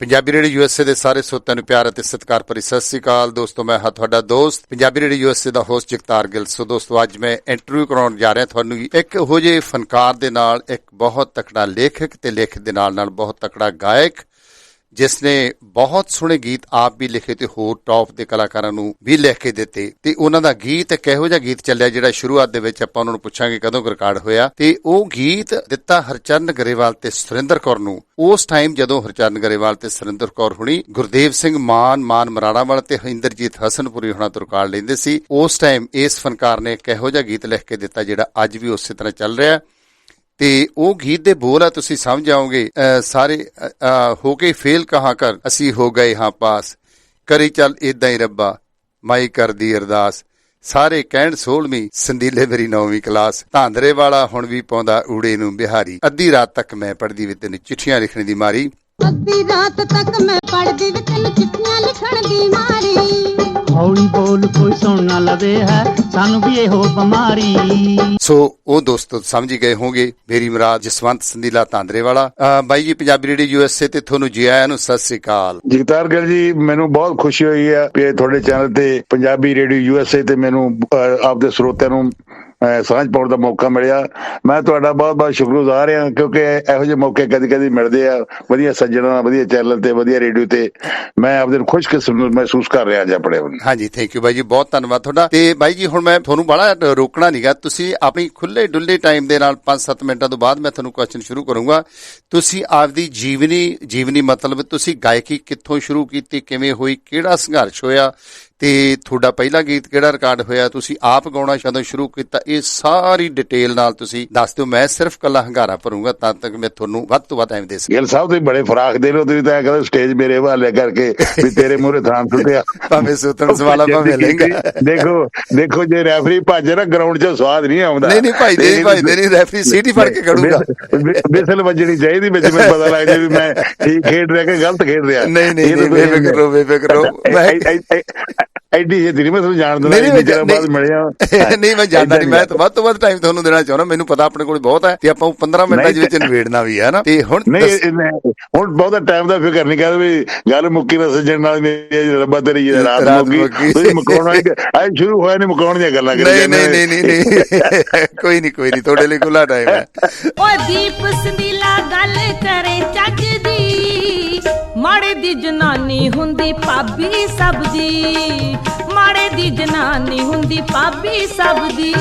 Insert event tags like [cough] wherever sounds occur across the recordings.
Punjabi radio USA ਦੇ ਸਾਰੇ ਸਰੋਤਿਆਂ ਨੂੰ ਪਿਆਰ ਅਤੇ ਸਤਿਕਾਰ ਭਰੀ ਸਤਿ ਸ੍ਰੀ ਅਕਾਲ। ਦੋਸਤੋ, ਮੈਂ ਹਾਂ ਤੁਹਾਡਾ ਦੋਸਤ। ਪੰਜਾਬੀ ਰੇਡੀਓ ਯੂਐਸਏ ਦਾ ਹੋਸਟ ਜਗਤਾਰ ਗਿੱਲ। ਸੋ ਦੋਸਤੋ, ਅੱਜ ਮੈਂ ਇੰਟਰਵਿਊ ਕਰਾਉਣ ਜਾ ਰਿਹਾ। ਤੁਹਾਨੂੰ ਇੱਕ ਇਹੋ ਜਿਹੇ ਫਨਕਾਰ ਦੇ ਨਾਲ, ਇੱਕ ਬਹੁਤ ਤਕੜਾ ਲੇਖਕ ਤੇ ਲੇਖਕ ਦੇ ਨਾਲ ਨਾਲ ਬਹੁਤ ਤਕੜਾ ਗਾਇਕ ਜਿਸ ਨੇ ਬਹੁਤ ਸੋਹਣੇ ਗੀਤ ਆਪ ਵੀ ਲਿਖੇ ਤੇ ਹੋਰ ਟੌਪ ਦੇ ਕਲਾਕਾਰਾਂ ਨੂੰ ਵੀ ਲਿਖ ਕੇ ਦਿੱਤੇ। ਤੇ ਉਹਨਾਂ ਦਾ ਗੀਤ ਇੱਕ ਇਹੋ ਜਿਹਾ ਗੀਤ ਚੱਲਿਆ ਜਿਹੜਾ ਸ਼ੁਰੂਆਤ ਦੇ ਵਿੱਚ ਆਪਾਂ ਉਹਨਾਂ ਨੂੰ ਪੁੱਛਾਂਗੇ ਕਦੋਂ ਰਿਕਾਰਡ ਹੋਇਆ। ਤੇ ਉਹ ਗੀਤ ਦਿੱਤਾ ਹਰਚਰਨ ਗਰੇਵਾਲ ਤੇ ਸੁਰਿੰਦਰ ਕੌਰ ਨੂੰ। ਉਸ ਟਾਈਮ ਜਦੋਂ ਹਰਚਰਨ ਗਰੇਵਾਲ ਤੇ ਸੁਰਿੰਦਰ ਕੌਰ ਹੁਣੀ ਗੁਰਦੇਵ ਸਿੰਘ ਮਾਨ ਮਾਨ ਮਰਾੜਾਵਾਲ ਤੇ ਇੰਦਰਜੀਤ ਹਸਨਪੁਰੀ ਹੁਣਾਂ ਤੋਂ ਰਿਕਾਰਡ ਲੈਂਦੇ ਸੀ, ਉਸ ਟਾਈਮ ਇਸ ਫਨਕਾਰ ਨੇ ਇੱਕ ਇਹੋ ਜਿਹਾ ਗੀਤ ਲਿਖ ਕੇ ਦਿੱਤਾ ਜਿਹੜਾ ਅੱਜ ਵੀ ਉਸੇ ਤਰ੍ਹਾਂ ਚੱਲ ਰਿਹਾ। ਤੇ ਉਹ ਗੀਤ ਦੇ ਬੋਲ ਆ, ਤੁਸੀਂ ਸਮਝ ਜਾਓਗੇ ਸਾਰੇ ਹੋ ਕੇ ਫੇਲ ਕਹਾਂ ਕਰ? ਅਸੀਂ ਹੋ ਗਏ ਹਾਂ ਪਾਸ। ਕਰੀ ਚੱਲ ਇਦਾਂ ਹੀ ਰੱਬਾ, ਮਾਈ ਕਰਦੀ ਅਰਦਾਸ। ਸਾਰੇ ਕਹਿਣ 16ਵੀਂ ਸੰਦੀਲੇ ਮੇਰੀ 9ਵੀਂ ਕਲਾਸ। ਧਾਂਦਰੇ ਵਾਲਾ ਹੁਣ ਵੀ ਪਾਉਂਦਾ ਊੜੇ ਨੂੰ ਬਿਹਾਰੀ। ਅੱਧੀ ਰਾਤ ਤੱਕ ਮੈਂ ਪੜਦੀ ਵੀ ਤੈਨੂੰ ਚਿੱਠੀਆਂ ਲਿਖਣ ਦੀ ਮਾਰੀ। ਅੱਧੀ ਰਾਤ ਤੱਕ ਮੈਂ ਪੜਦੀ ਵੀ ਤੈਨੂੰ ਚਿੱਠੀਆਂ ਲਿਖਣ ਦੀ ਮਾਰੀ। ਹੌਲੀ ਬੋਲ ਕੋਈ ਸੁਣ ਨਾ ਲਵੇ ਹੈ ਸਾਨੂੰ ਵੀ ਇਹੋ ਬਿਮਾਰੀ। ਸੋ ਉਹ ਦੋਸਤੋ ਸਮਝ ਹੀ ਗਏ ਹੋਗੇ ਮੇਰੀ ਮਰਾਦ ਜਸਵੰਤ ਸੰਦੀਲਾ ਧਾਂਦਰੇ ਵਾਲਾ ਅਹ, ਬਾਈ ਜੀ ਪੰਜਾਬੀ ਰੇਡੀਓ ਯੂਐਸਏ ਤੇ ਤੁਹਾਨੂੰ ਜੀ ਆਇਆਂ ਨੂੰ ਸਤਿ ਸ੍ਰੀ ਅਕਾਲ। ਜਗਤਾਰ ਗਿੱਲ ਜੀ ਮੈਨੂੰ ਬਹੁਤ ਖੁਸ਼ੀ ਹੋਈ ਹੈ ਕਿ ਤੁਹਾਡੇ ਚੈਨਲ ਤੇ ਪੰਜਾਬੀ ਰੇਡੀਓ ਯੂਐਸਏ ਤੇ ਮੈਨੂੰ ਆਪਦੇ ਸਰੋਤਿਆਂ ਨੂੰ ਸਾਂਝ ਪਾਉਣ ਦਾ ਮੌਕਾ ਮਿਲਿਆ। ਮੈਂ ਤੁਹਾਡਾ ਬਹੁਤ ਬਹੁਤ ਸ਼ੁਕਰਗੁਜ਼ਾਰ ਹਾਂ, ਕਿਉਂਕਿ ਇਹੋ ਜਿਹੇ ਮੌਕੇ ਕਦੀ ਕਦੀ ਮਿਲਦੇ ਆ। ਵਧੀਆ ਸੱਜਣਾ, ਵਧੀਆ ਚੈਨਲ ਤੇ, ਵਧੀਆ ਰੇਡੀਓ ਤੇ ਮੈਂ ਆਪਦੇ ਨੂੰ ਖੁਸ਼ਕਿਸਮਤ ਮਹਿਸੂਸ ਕਰ ਰਿਹਾ ਜੀ ਆਪਣੇ ਨੂੰ ਹਾਂਜੀ ਥੈਂਕ ਯੂ ਬਾਈ ਜੀ, ਬਹੁਤ ਧੰਨਵਾਦ ਤੁਹਾਡਾ। ਤੇ ਬਾਈ ਜੀ, ਹੁਣ ਮੈਂ ਤੁਹਾਨੂੰ ਬੜਾ ਰੋਕਣਾ ਨਹੀਂਗਾ ਤੁਸੀਂ ਆਪਣੀ ਖੁੱਲੇ ਡੁੱਲੇ ਟਾਈਮ ਦੇ ਨਾਲ 5-7 ਮਿੰਟਾਂ ਤੋਂ ਬਾਅਦ ਮੈਂ ਤੁਹਾਨੂੰ ਕੁਐਸਚਨ ਸ਼ੁਰੂ ਕਰੂੰਗਾ। ਤੁਸੀਂ ਆਪਦੀ ਜੀਵਨੀ ਜੀਵਨੀ ਮਤਲਬ ਤੁਸੀਂ ਗਾਇਕੀ ਕਿੱਥੋਂ ਸ਼ੁਰੂ ਕੀਤੀ, ਕਿਵੇਂ ਹੋਈ, ਕਿਹੜਾ ਸੰਘਰਸ਼ ਹੋਇਆ? ਤੇ ਤੁਹਾਡਾ ਪਹਿਲਾ ਗੀਤ ਕਿਹੜਾ ਰਿਕਾਰਡ ਹੋਇਆ? ਤੁਸੀਂ ਆਪ ਗਾਉਣਾ ਕਦੋਂ ਸ਼ੁਰੂ ਕੀਤਾ। ਇਹ ਸਾਰੀ ਡਿਟੇਲ ਨਾਲ ਤੁਸੀਂ ਦੱਸ ਦਿਓ। ਮੈਂ ਸਿਰਫ ਕੱਲਾ ਹੰਗਾਰਾ ਭਰੂੰਗਾ ਤਦ ਤੱਕ ਮੈਂ ਤੁਹਾਨੂੰ ਵੱਧ ਤੋਂ ਵੱਧ ਟਾਈਮ ਦੇ ਸਕਾਂ ਗਿੱਲ ਸਾਹਿਬ ਤੁਸੀਂ ਬੜੇ ਫਰਾਖ ਦੇ ਲੋ ਤੁਸੀਂ ਤਾਂ ਕਹਿੰਦੇ ਸਟੇਜ ਮੇਰੇ ਹਵਾਲੇ ਕਰਕੇ ਵੀ ਤੇਰੇ ਮੂਹਰੇ ਥਾਂ ਟੁੱਟਿਆ ਭਾਵੇਂ ਸੁਤਨ ਸਵਾਲਾ ਭਾਵੇਂ ਲਹਿੰਗਾ। ਦੇਖੋ ਦੇਖੋ ਜੇ ਰੈਫਰੀ ਭੱਜ ਨਾ ਗਰਾਊਂਡ 'ਚ ਸਵਾਦ ਨਹੀਂ ਆਉਂਦਾ। ਨਹੀਂ ਨਹੀਂ ਭਾਈ ਦੇ ਭਾਈ ਦੇ ਨਹੀਂ ਰੈਫਰੀ ਸੀਟੀ ਫੜ ਕੇ ਖੜੂਗਾ। ਬਿਸਲ ਵੱਜਣੀ ਚਾਹੀਦੀ ਵਿੱਚ ਮੈਨੂੰ ਪਤਾ ਲੱਗ ਜਾਏ ਵੀ ਮੈਂ ਠੀਕ ਖੇਡ ਰਿਹਾ ਕਿ ਗਲਤ ਖੇਡ ਰਿਹਾ। ਨਹੀਂ, ਤਾਂ ਨਹੀਂ, ਬੇਫਿਕਰ ਰਹੋ, ਬੇਫਿਕਰ ਰਹੋ। ਐਡੀ ਛੇਤੀ ਨਹੀਂ ਮੈਂ ਤੁਹਾਨੂੰ ਜਾਣਦਾ ਨਹੀਂ ਨਹੀਂ ਇੰਨੀ ਚਿਰ ਬਾਅਦ ਮਿਲਿਆ। [laughs] ਨਹੀਂ ਮੈਂ ਜਾਣਦਾ ਨਹੀਂ। ਮੈਂ ਤਾਂ ਵੱਧ ਤੋਂ ਵੱਧ ਟਾਈਮ ਤੁਹਾਨੂੰ ਦੇਣਾ ਚਾਹੁੰਦਾ। ਮੈਨੂੰ ਪਤਾ ਆਪਣੇ ਕੋਲ ਬਹੁਤ ਹੈ ਤੇ ਆਪਾਂ ਉਹ 15 ਮਿੰਟਾਂ ਦੇ ਵਿੱਚ ਨਿਬੇੜਨਾ ਵੀ ਹੈ ਨਾ। ਤੇ ਹੁਣ ਨਹੀਂ ਹੁਣ ਬਹੁਤਾ ਟਾਈਮ ਦਾ ਫਿਕਰ ਨਹੀਂ ਕਰਦਾ ਵੀ ਗੱਲ ਮੁੱਕੀ ਨਾ ਸੱਜਣ ਨਾਲ ਮੇਰੀ ਰੱਬਾ ਤੇਰੀ ਰਾਤ ਮੁੱਕੀ। ਤੁਸੀਂ ਮੁਕਾਉਣ ਵਾਲੀ ਐ ਸ਼ੁਰੂ ਹੋਇਆ ਨਹੀਂ ਮੁਕਾਉਣ ਦੀਆਂ ਗੱਲਾਂ ਕਰੀ ਨਹੀਂ ਨਹੀਂ ਨਹੀਂ ਨਹੀਂ ਕੋਈ ਨਹੀਂ ਕੋਈ ਨਹੀਂ ਤੁਹਾਡੇ ਲਈ ਖੁੱਲਾ ਟਾਈਮ ਹੈ। ਓਏ ਦੀਪ ਸੰਦੀਲਾ ਗੱਲ ਕਰੇ। ਦੀ ਜਨਾਨੀ ਹੁੰਦੀ ਸਭ ਦੀ। ਮਾੜੇ ਦੀ ਜਨਾਨੀ ਹੁੰਦੀ ਸਭ ਦੀ।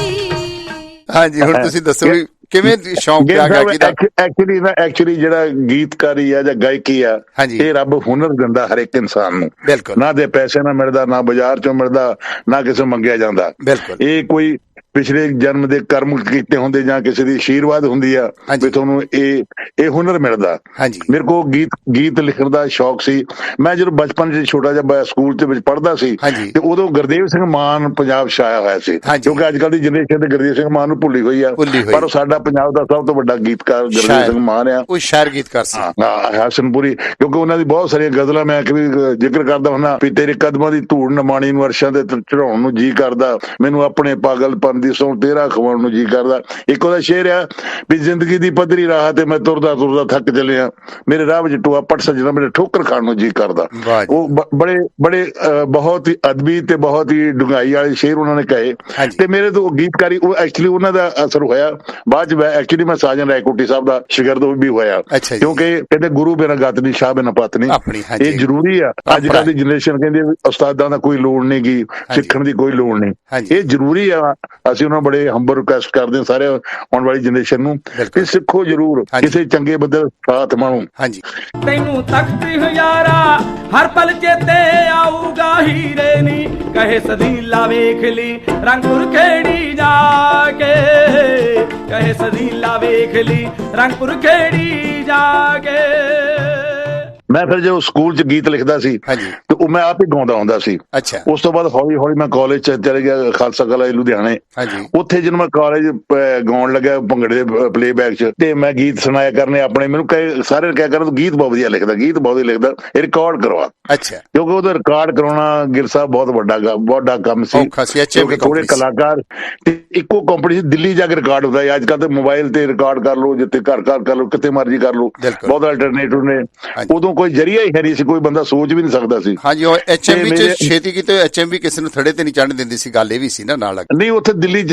ਹਾਂਜੀ ਹੁਣ ਤੁਸੀਂ ਦੱਸੋ ਵੀ ਕਿਵੇਂ ਸ਼ੌਂਕ ਪਿਆ ਗਾਇਕੀ ਦਾ ਐਕਚੁਅਲੀ ਨਾ ਐਕਚੁਅਲੀ ਜਿਹੜਾ ਗੀਤਕਾਰੀ ਆ ਜਾਂ ਗਾਇਕੀ ਆ। ਇਹ ਰੱਬ ਹੁਨਰ ਦਿੰਦਾ ਹਰ ਇੱਕ ਇਨਸਾਨ ਨੂੰ। ਬਿਲਕੁਲ। ਨਾ ਦੇ ਪੈਸੇ ਨਾ ਮਿਲਦਾ ਨਾ ਬਾਜ਼ਾਰ ਚੋਂ ਮਿਲਦਾ ਨਾ ਕਿਸੇ ਮੰਗਿਆ ਜਾਂਦਾ। ਬਿਲਕੁਲ। ਇਹ ਕੋਈ ਪਿਛਲੇ ਜਨਮ ਦੇ ਕਰਮ ਕੀਤੇ ਹੁੰਦੇ ਜਾਂ ਕਿਸੇ ਦੀ ਆਸ਼ੀਰਵਾਦ ਹੁੰਦੀ ਆ। ਵੀ ਤੁਹਾਨੂੰ ਇਹ ਇਹ ਹੁਨਰ ਮਿਲਦਾ ਮੇਰੇ ਕੋਲ ਗੀਤ ਗੀਤ ਲਿਖਣ ਦਾ ਸ਼ੌਕ ਸੀ ਮੈਂ ਜਦੋਂ ਬਚਪਨ 'ਚ ਛੋਟਾ ਜਿਹਾ ਸਕੂਲ ਦੇ ਵਿੱਚ ਪੜ੍ਹਦਾ ਸੀ। ਤੇ ਉਦੋਂ ਗੁਰਦੇਵ ਸਿੰਘ ਮਾਨ ਪੰਜਾਬ ਛਾਇਆ ਹੋਇਆ ਸੀ। ਕਿਉਂਕਿ ਅੱਜ ਕੱਲ ਦੀ ਜਨਰੇਸ਼ਨ ਤੇ ਗੁਰਦੇਵ ਸਿੰਘ ਮਾਨ ਨੂੰ ਭੁੱਲੀ ਹੋਈ ਆ। ਪਰ ਸਾਡਾ ਪੰਜਾਬ ਦਾ ਸਭ ਤੋਂ ਵੱਡਾ ਗੀਤਕਾਰ ਗੁਰਦੇਵ। ਸਿੰਘ ਮਾਨ ਆ ਉਹ ਸ਼ਾਇਰ ਗੀਤਕਾਰ ਸੀ ਹਾਂ ਹਸਨਪੁਰੀ ਕਿਉਂਕਿ ਉਹਨਾਂ ਦੀ ਬਹੁਤ ਸਾਰੀਆਂ ਗਜ਼ਲਾਂ ਮੈਂ ਕਦੇ ਜ਼ਿਕਰ ਕਰਦਾ ਹੁੰਦਾ ਵੀ ਤੇਰੇ ਕਦਮਾਂ ਦੀ ਧੂੜ ਨਮਾਣੀ ਨੂੰ ਅਰਸ਼ਾਂ ਦੇ ਚੜਾਉਣ ਨੂੰ ਜੀ ਕਰਦਾ ਮੈਨੂੰ ਆਪਣੇ ਪਾਗਲਪਨ ਦੀ ਸੌਂ ਤੇਰਾ ਖਵਾਉਣ ਨੂੰ ਜੀ ਕਰਦਾ। ਇੱਕ ਉਹਦਾ ਸ਼ੇਰ ਆ ਵੀ ਜ਼ਿੰਦਗੀ ਦੀ ਪੱਧਰੀ ਰਾਹ ਤੇ ਮੈਂ ਤੁਰਦਾ ਤੁਰਦਾ ਥੱਕ ਚੱਲਿਆ। ਮੇਰੇ ਰਾਹ ਵਿੱਚ ਟੋਆ ਪਟ ਸਜਣਾ ਮੇਰੇ ਠੋਕਰ ਖਾਣ ਨੂੰ ਜੀ ਕਰਦਾ। ਉਹ ਬੜੇ ਬੜੇ ਬਹੁਤ ਹੀ ਅਦਬੀ ਤੇ ਬਹੁਤ ਹੀ ਡੁੰਗਾਈ ਵਾਲੇ ਸ਼ੇਰ ਉਹਨਾਂ ਨੇ ਕਹੇ। ਤੇ ਮੇਰੇ ਤੋਂ ਗੀਤਕਾਰੀ ਉਹ ਐਕਚੁਅਲੀ ਉਹਨਾਂ ਦਾ ਅਸਰ ਹੋਇਆ। ਬਾਅਦ ਚ ਐਕਚੁਅਲੀ ਮੈਂ ਸਾਜਨ ਰਾਏਕੋਟੀ ਸਾਹਿਬ ਦਾ ਸ਼ਾਗਿਰਦ ਵੀ ਹੋਇਆ। ਕਿਉਂਕਿ ਕਹਿੰਦੇ ਗੁਰੂ ਬਿਨਾਂ ਗਤ ਨਹੀਂ ਸ਼ਾਹ ਬਿਨਾਂ ਪਤ ਨਹੀਂ। ਇਹ ਜ਼ਰੂਰੀ ਆ। ਅੱਜ ਕੱਲ ਦੀ ਜਨਰੇਸ਼ਨ ਕਹਿੰਦੀ ਉਸਤਾਦਾਂ ਦਾ ਕੋਈ ਲੋੜ ਨਹੀਂ ਗੀ ਸਿੱਖਣ ਦੀ ਕੋਈ ਲੋੜ ਨਹੀਂ। ਇਹ ਜ਼ਰੂਰੀ ਆ ਅਸੀਂ ਉਹਨਾਂ ਬੜੇ ਹੰਬਲ ਰਿਕੁਐਸਟ ਕਰਦੇ ਹਾਂ ਸਾਰੇ ਆਉਣ ਵਾਲੀ ਜਨਰੇਸ਼ਨ ਨੂੰ। ਕਿ ਸਿੱਖੋ ਜ਼ਰੂਰ। ਕਿਸੇ ਚੰਗੇ ਬੰਦੇ ਦਾ ਸਾਥ ਮਾਣੋ। ਹਾਂਜੀ। ਤੈਨੂੰ ਤਖਤ ਹਜ਼ਾਰਾ ਹਰ ਪਲ ਚੇਤੇ ਆਊਗਾ ਹੀਰੇ ਨੀ। ਕਹੇ ਸਦੀਲਾ ਵੇਖ ਲਈ ਰੰਗਪੁਰ ਖੇੜੀ ਜਾ ਕੇ? ਕਹੇ ਸਦੀਲਾ ਵੇਖ ਲਈ ਰੰਗਪੁਰ ਖੇੜੀ ਜਾ ਕੇ? ਮੈਂ ਫਿਰ ਜਦੋਂ ਸਕੂਲ 'ਚ ਗੀਤ ਲਿਖਦਾ ਸੀ ਹਾਂਜੀ। ਤੇ ਉਹ ਮੈਂ ਆਪ ਹੀ ਗਾਉਂਦਾ ਹੁੰਦਾ ਸੀ। ਅੱਛਾ। ਉਸ ਤੋਂ ਬਾਅਦ ਹੌਲੀ ਹੌਲੀ ਮੈਂ ਕਾਲਜ 'ਚ ਚਲੇ ਗਿਆ ਖਾਲਸਾ ਕਾਲਜ ਲੁਧਿਆਣੇ। ਹਾਂਜੀ। ਉੱਥੇ ਜਦੋਂ ਮੈਂ ਕਾਲਜ ਗਾਉਣ ਲੱਗਾ ਭੰਗੜੇ ਦੇ ਪਲੇਬੈਕ 'ਚ ਤੇ ਮੈਂ ਗੀਤ ਸੁਣਾਇਆ ਕਰਨੇ ਆਪਣੇ ਮੈਨੂੰ ਕਹੇ ਸਾਰੇ ਕਹਿ ਕਰਨ ਗੀਤ ਬਹੁਤ ਵਧੀਆ ਲਿਖਦਾ ਗੀਤ ਬਹੁਤ ਵਧੀਆ ਲਿਖਦਾ ਇਹ ਰਿਕਾਰਡ ਕਰਵਾ। ਅੱਛਾ। ਕਿਉਂਕਿ ਉਹਦਾ ਰਿਕਾਰਡ ਕਰਾਉਣਾ ਸਾਹਿਬ ਬਹੁਤ ਵੱਡਾ ਵੱਡਾ ਕੰਮ ਸੀ। ਕਿਉਂਕਿ ਥੋੜੇ। ਕਲਾਕਾਰ ਤੇ ਇੱਕੋ ਕੰਪਨੀ ਸੀ ਦਿੱਲੀ ਜਾ ਕੇ ਰਿਕਾਰਡ ਹੁੰਦਾ ਹੈ ਅੱਜ ਕੱਲ ਤੇ ਮੋਬਾਈਲ ਤੇ ਰਿਕਾਰਡ ਕਰ ਲਓ ਜਿੱਥੇ ਘਰ ਘਰ ਕਰ ਲਓ ਕਿਤੇ ਮਰਜ਼ੀ ਕਰ ਲਓ। ਬਹੁਤ ਅਲਟਰਨੇਟਿਵ ਨੇ। ਉਦੋਂ ਕੋਈ ਜਰੀਆ ਹੀ ਹੈ ਨਹੀਂ ਸੀ ਕੋਈ ਬੰਦਾ ਸੋਚ ਵੀ ਨਹੀਂ ਸਕਦਾ ਸੀ। ਹਾਂਜੀ ਉਹ ਐਚਐਮਬੀ ਚ ਛੇਤੀ ਕਿਤੇ ਐਚਐਮਬੀ ਕਿਸੇ ਨੂੰ ਥੜੇ ਤੇ ਨਹੀਂ ਚੜਨ ਦਿੰਦੀ ਸੀ ਗੱਲ ਇਹ ਵੀ ਸੀ ਨਾ ਨਾਲ ਨਹੀਂ ਉੱਥੇ ਦਿੱਲੀ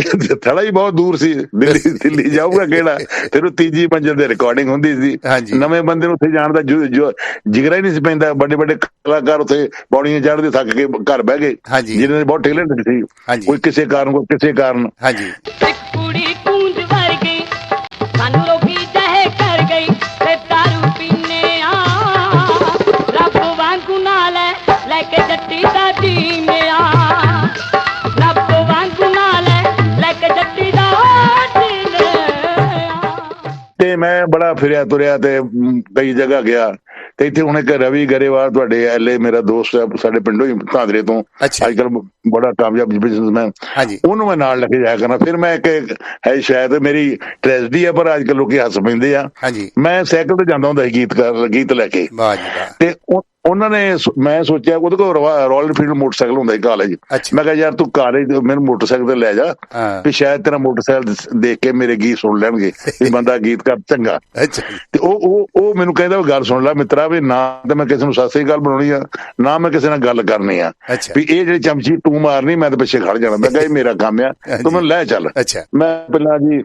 ਥੜਾ ਹੀ ਬਹੁਤ ਦੂਰ ਸੀ ਦਿੱਲੀ ਦਿੱਲੀ ਜਾਊਗਾ ਕਿਹੜਾ? ਫਿਰ ਉਹ ਤੀਜੀ ਮੰਜ਼ਿਲ ਤੇ ਰਿਕਾਰਡਿੰਗ ਹੁੰਦੀ ਸੀ। ਹਾਂਜੀ। ਨਵੇਂ ਬੰਦੇ ਨੂੰ ਉੱਥੇ ਜਾਣ ਦਾ ਜਿਗਰਾ ਹੀ ਨਹੀਂ ਸੀ ਪੈਂਦਾ ਵੱਡੇ ਵੱਡੇ ਕਲਾਕਾਰ ਉੱਥੇ ਪੌੜੀਆਂ ਚੜ੍ਹਦੇ ਥੱਕ ਕੇ ਘਰ ਬਹਿ ਗਏ। ਜਿਹਨਾਂ ਦੇ ਬਹੁਤ ਟੈਲੈਂਟ ਸੀ। ਕੋਈ ਕਿਸੇ ਕਾਰਨ ਕੋਈ ਕਿਸੇ ਕਾਰਨ। ਹਾਂਜੀ। ਮੈਂ ਬੜਾ ਫਿਰਿਆ ਤੁਰਿਆ ਤੇ ਕਈ ਜਗ੍ਹਾ ਗਿਆ। ਤੇ ਇੱਥੇ ਹੁਣ ਇੱਕ ਰਵੀ ਗਰੇਵਾਲ ਤੁਹਾਡੇ ਐਲਏ ਮੇਰਾ ਦੋਸਤ ਹੈ ਸਾਡੇ ਪਿੰਡੋਂ ਹੀ ਧਾਂਦਰੇ ਤੋਂ। ਅੱਜ ਕੱਲ ਬੜਾ ਕਾਮਯਾਬ ਬਿਜ਼ਨਸਮੈਨ ਉਹਨੂੰ ਮੈਂ ਨਾਲ ਲੈ ਕੇ ਜਾਇਆ ਕਰਨਾ ਫਿਰ ਮੈਂ ਇੱਕ ਹੈ ਸ਼ਾਇਦ ਮੇਰੀ ਟ੍ਰੈਜਡੀ ਹੈ ਪਰ ਅੱਜ ਕੱਲ ਲੋਕੀ ਹੱਸ ਪੈਂਦੇ ਆ। ਮੈਂ ਸਾਈਕਲ ਤੇ ਜਾਂਦਾ ਹੁੰਦਾ ਸੀ ਗੀਤ ਕਰ ਗੀਤ ਲੈ ਕੇ। ਵਾਹ ਜੀ ਵਾਹ। ਤੇ ਉਹ- ਉਹਨਾਂ ਨੇ ਮੈਂ ਸੋਚਿਆ ਉਹਦੇ ਕੋਲ ਰਾਇਲ ਐਨਫੀਲਡ ਮੋਟਰਸਾਈਕਲ ਹੁੰਦਾ ਸੀ ਕਾਲਜ। ਮੈਂ ਕਿਹਾ ਯਾਰ ਤੂੰ ਕਾਲਜ ਮੈਨੂੰ ਮੋਟਰਸਾਈਕਲ ਤੇ ਲੈ ਜਾ। ਵੀ ਸ਼ਾਇਦ ਤੇਰਾ ਮੋਟਰਸਾਈਕਲ ਦੇਖ ਕੇ ਮੇਰੇ ਗੀਤ ਸੁਣ ਲੈਣਗੇ ਵੀ ਬੰਦਾ ਗੀਤਕਾਰ ਚੰਗਾ। ਤੇ ਉਹ ਉਹ ਉਹ ਮੈਨੂੰ ਕਹਿੰਦਾ ਵੀ ਗੱਲ ਸੁਣ ਲੈ ਮਿੱਤਰਾ ਵੀ ਨਾ ਤੇ ਮੈਂ ਕਿਸੇ ਨੂੰ ਸਾਸੀ ਗੱਲ ਬਣਾਉਣੀ ਆ ਨਾ ਮੈਂ ਕਿਸੇ ਨਾਲ ਗੱਲ ਕਰਨੀ ਆ। ਵੀ ਇਹ ਜਿਹੜੀ ਚਮਚੀ ਤੂੰ ਮਾਰਨੀ ਮੈਂ ਤਾਂ ਪਿੱਛੇ ਖੜ ਜਾਣਾ। ਮੈਂ ਕਿਹਾ ਇਹ ਮੇਰਾ ਕੰਮ ਆ ਤੂੰ ਮੈਨੂੰ ਲੈ ਚੱਲ। ਅੱਛਾ। ਮੈਂ ਪਹਿਲਾਂ ਜੀ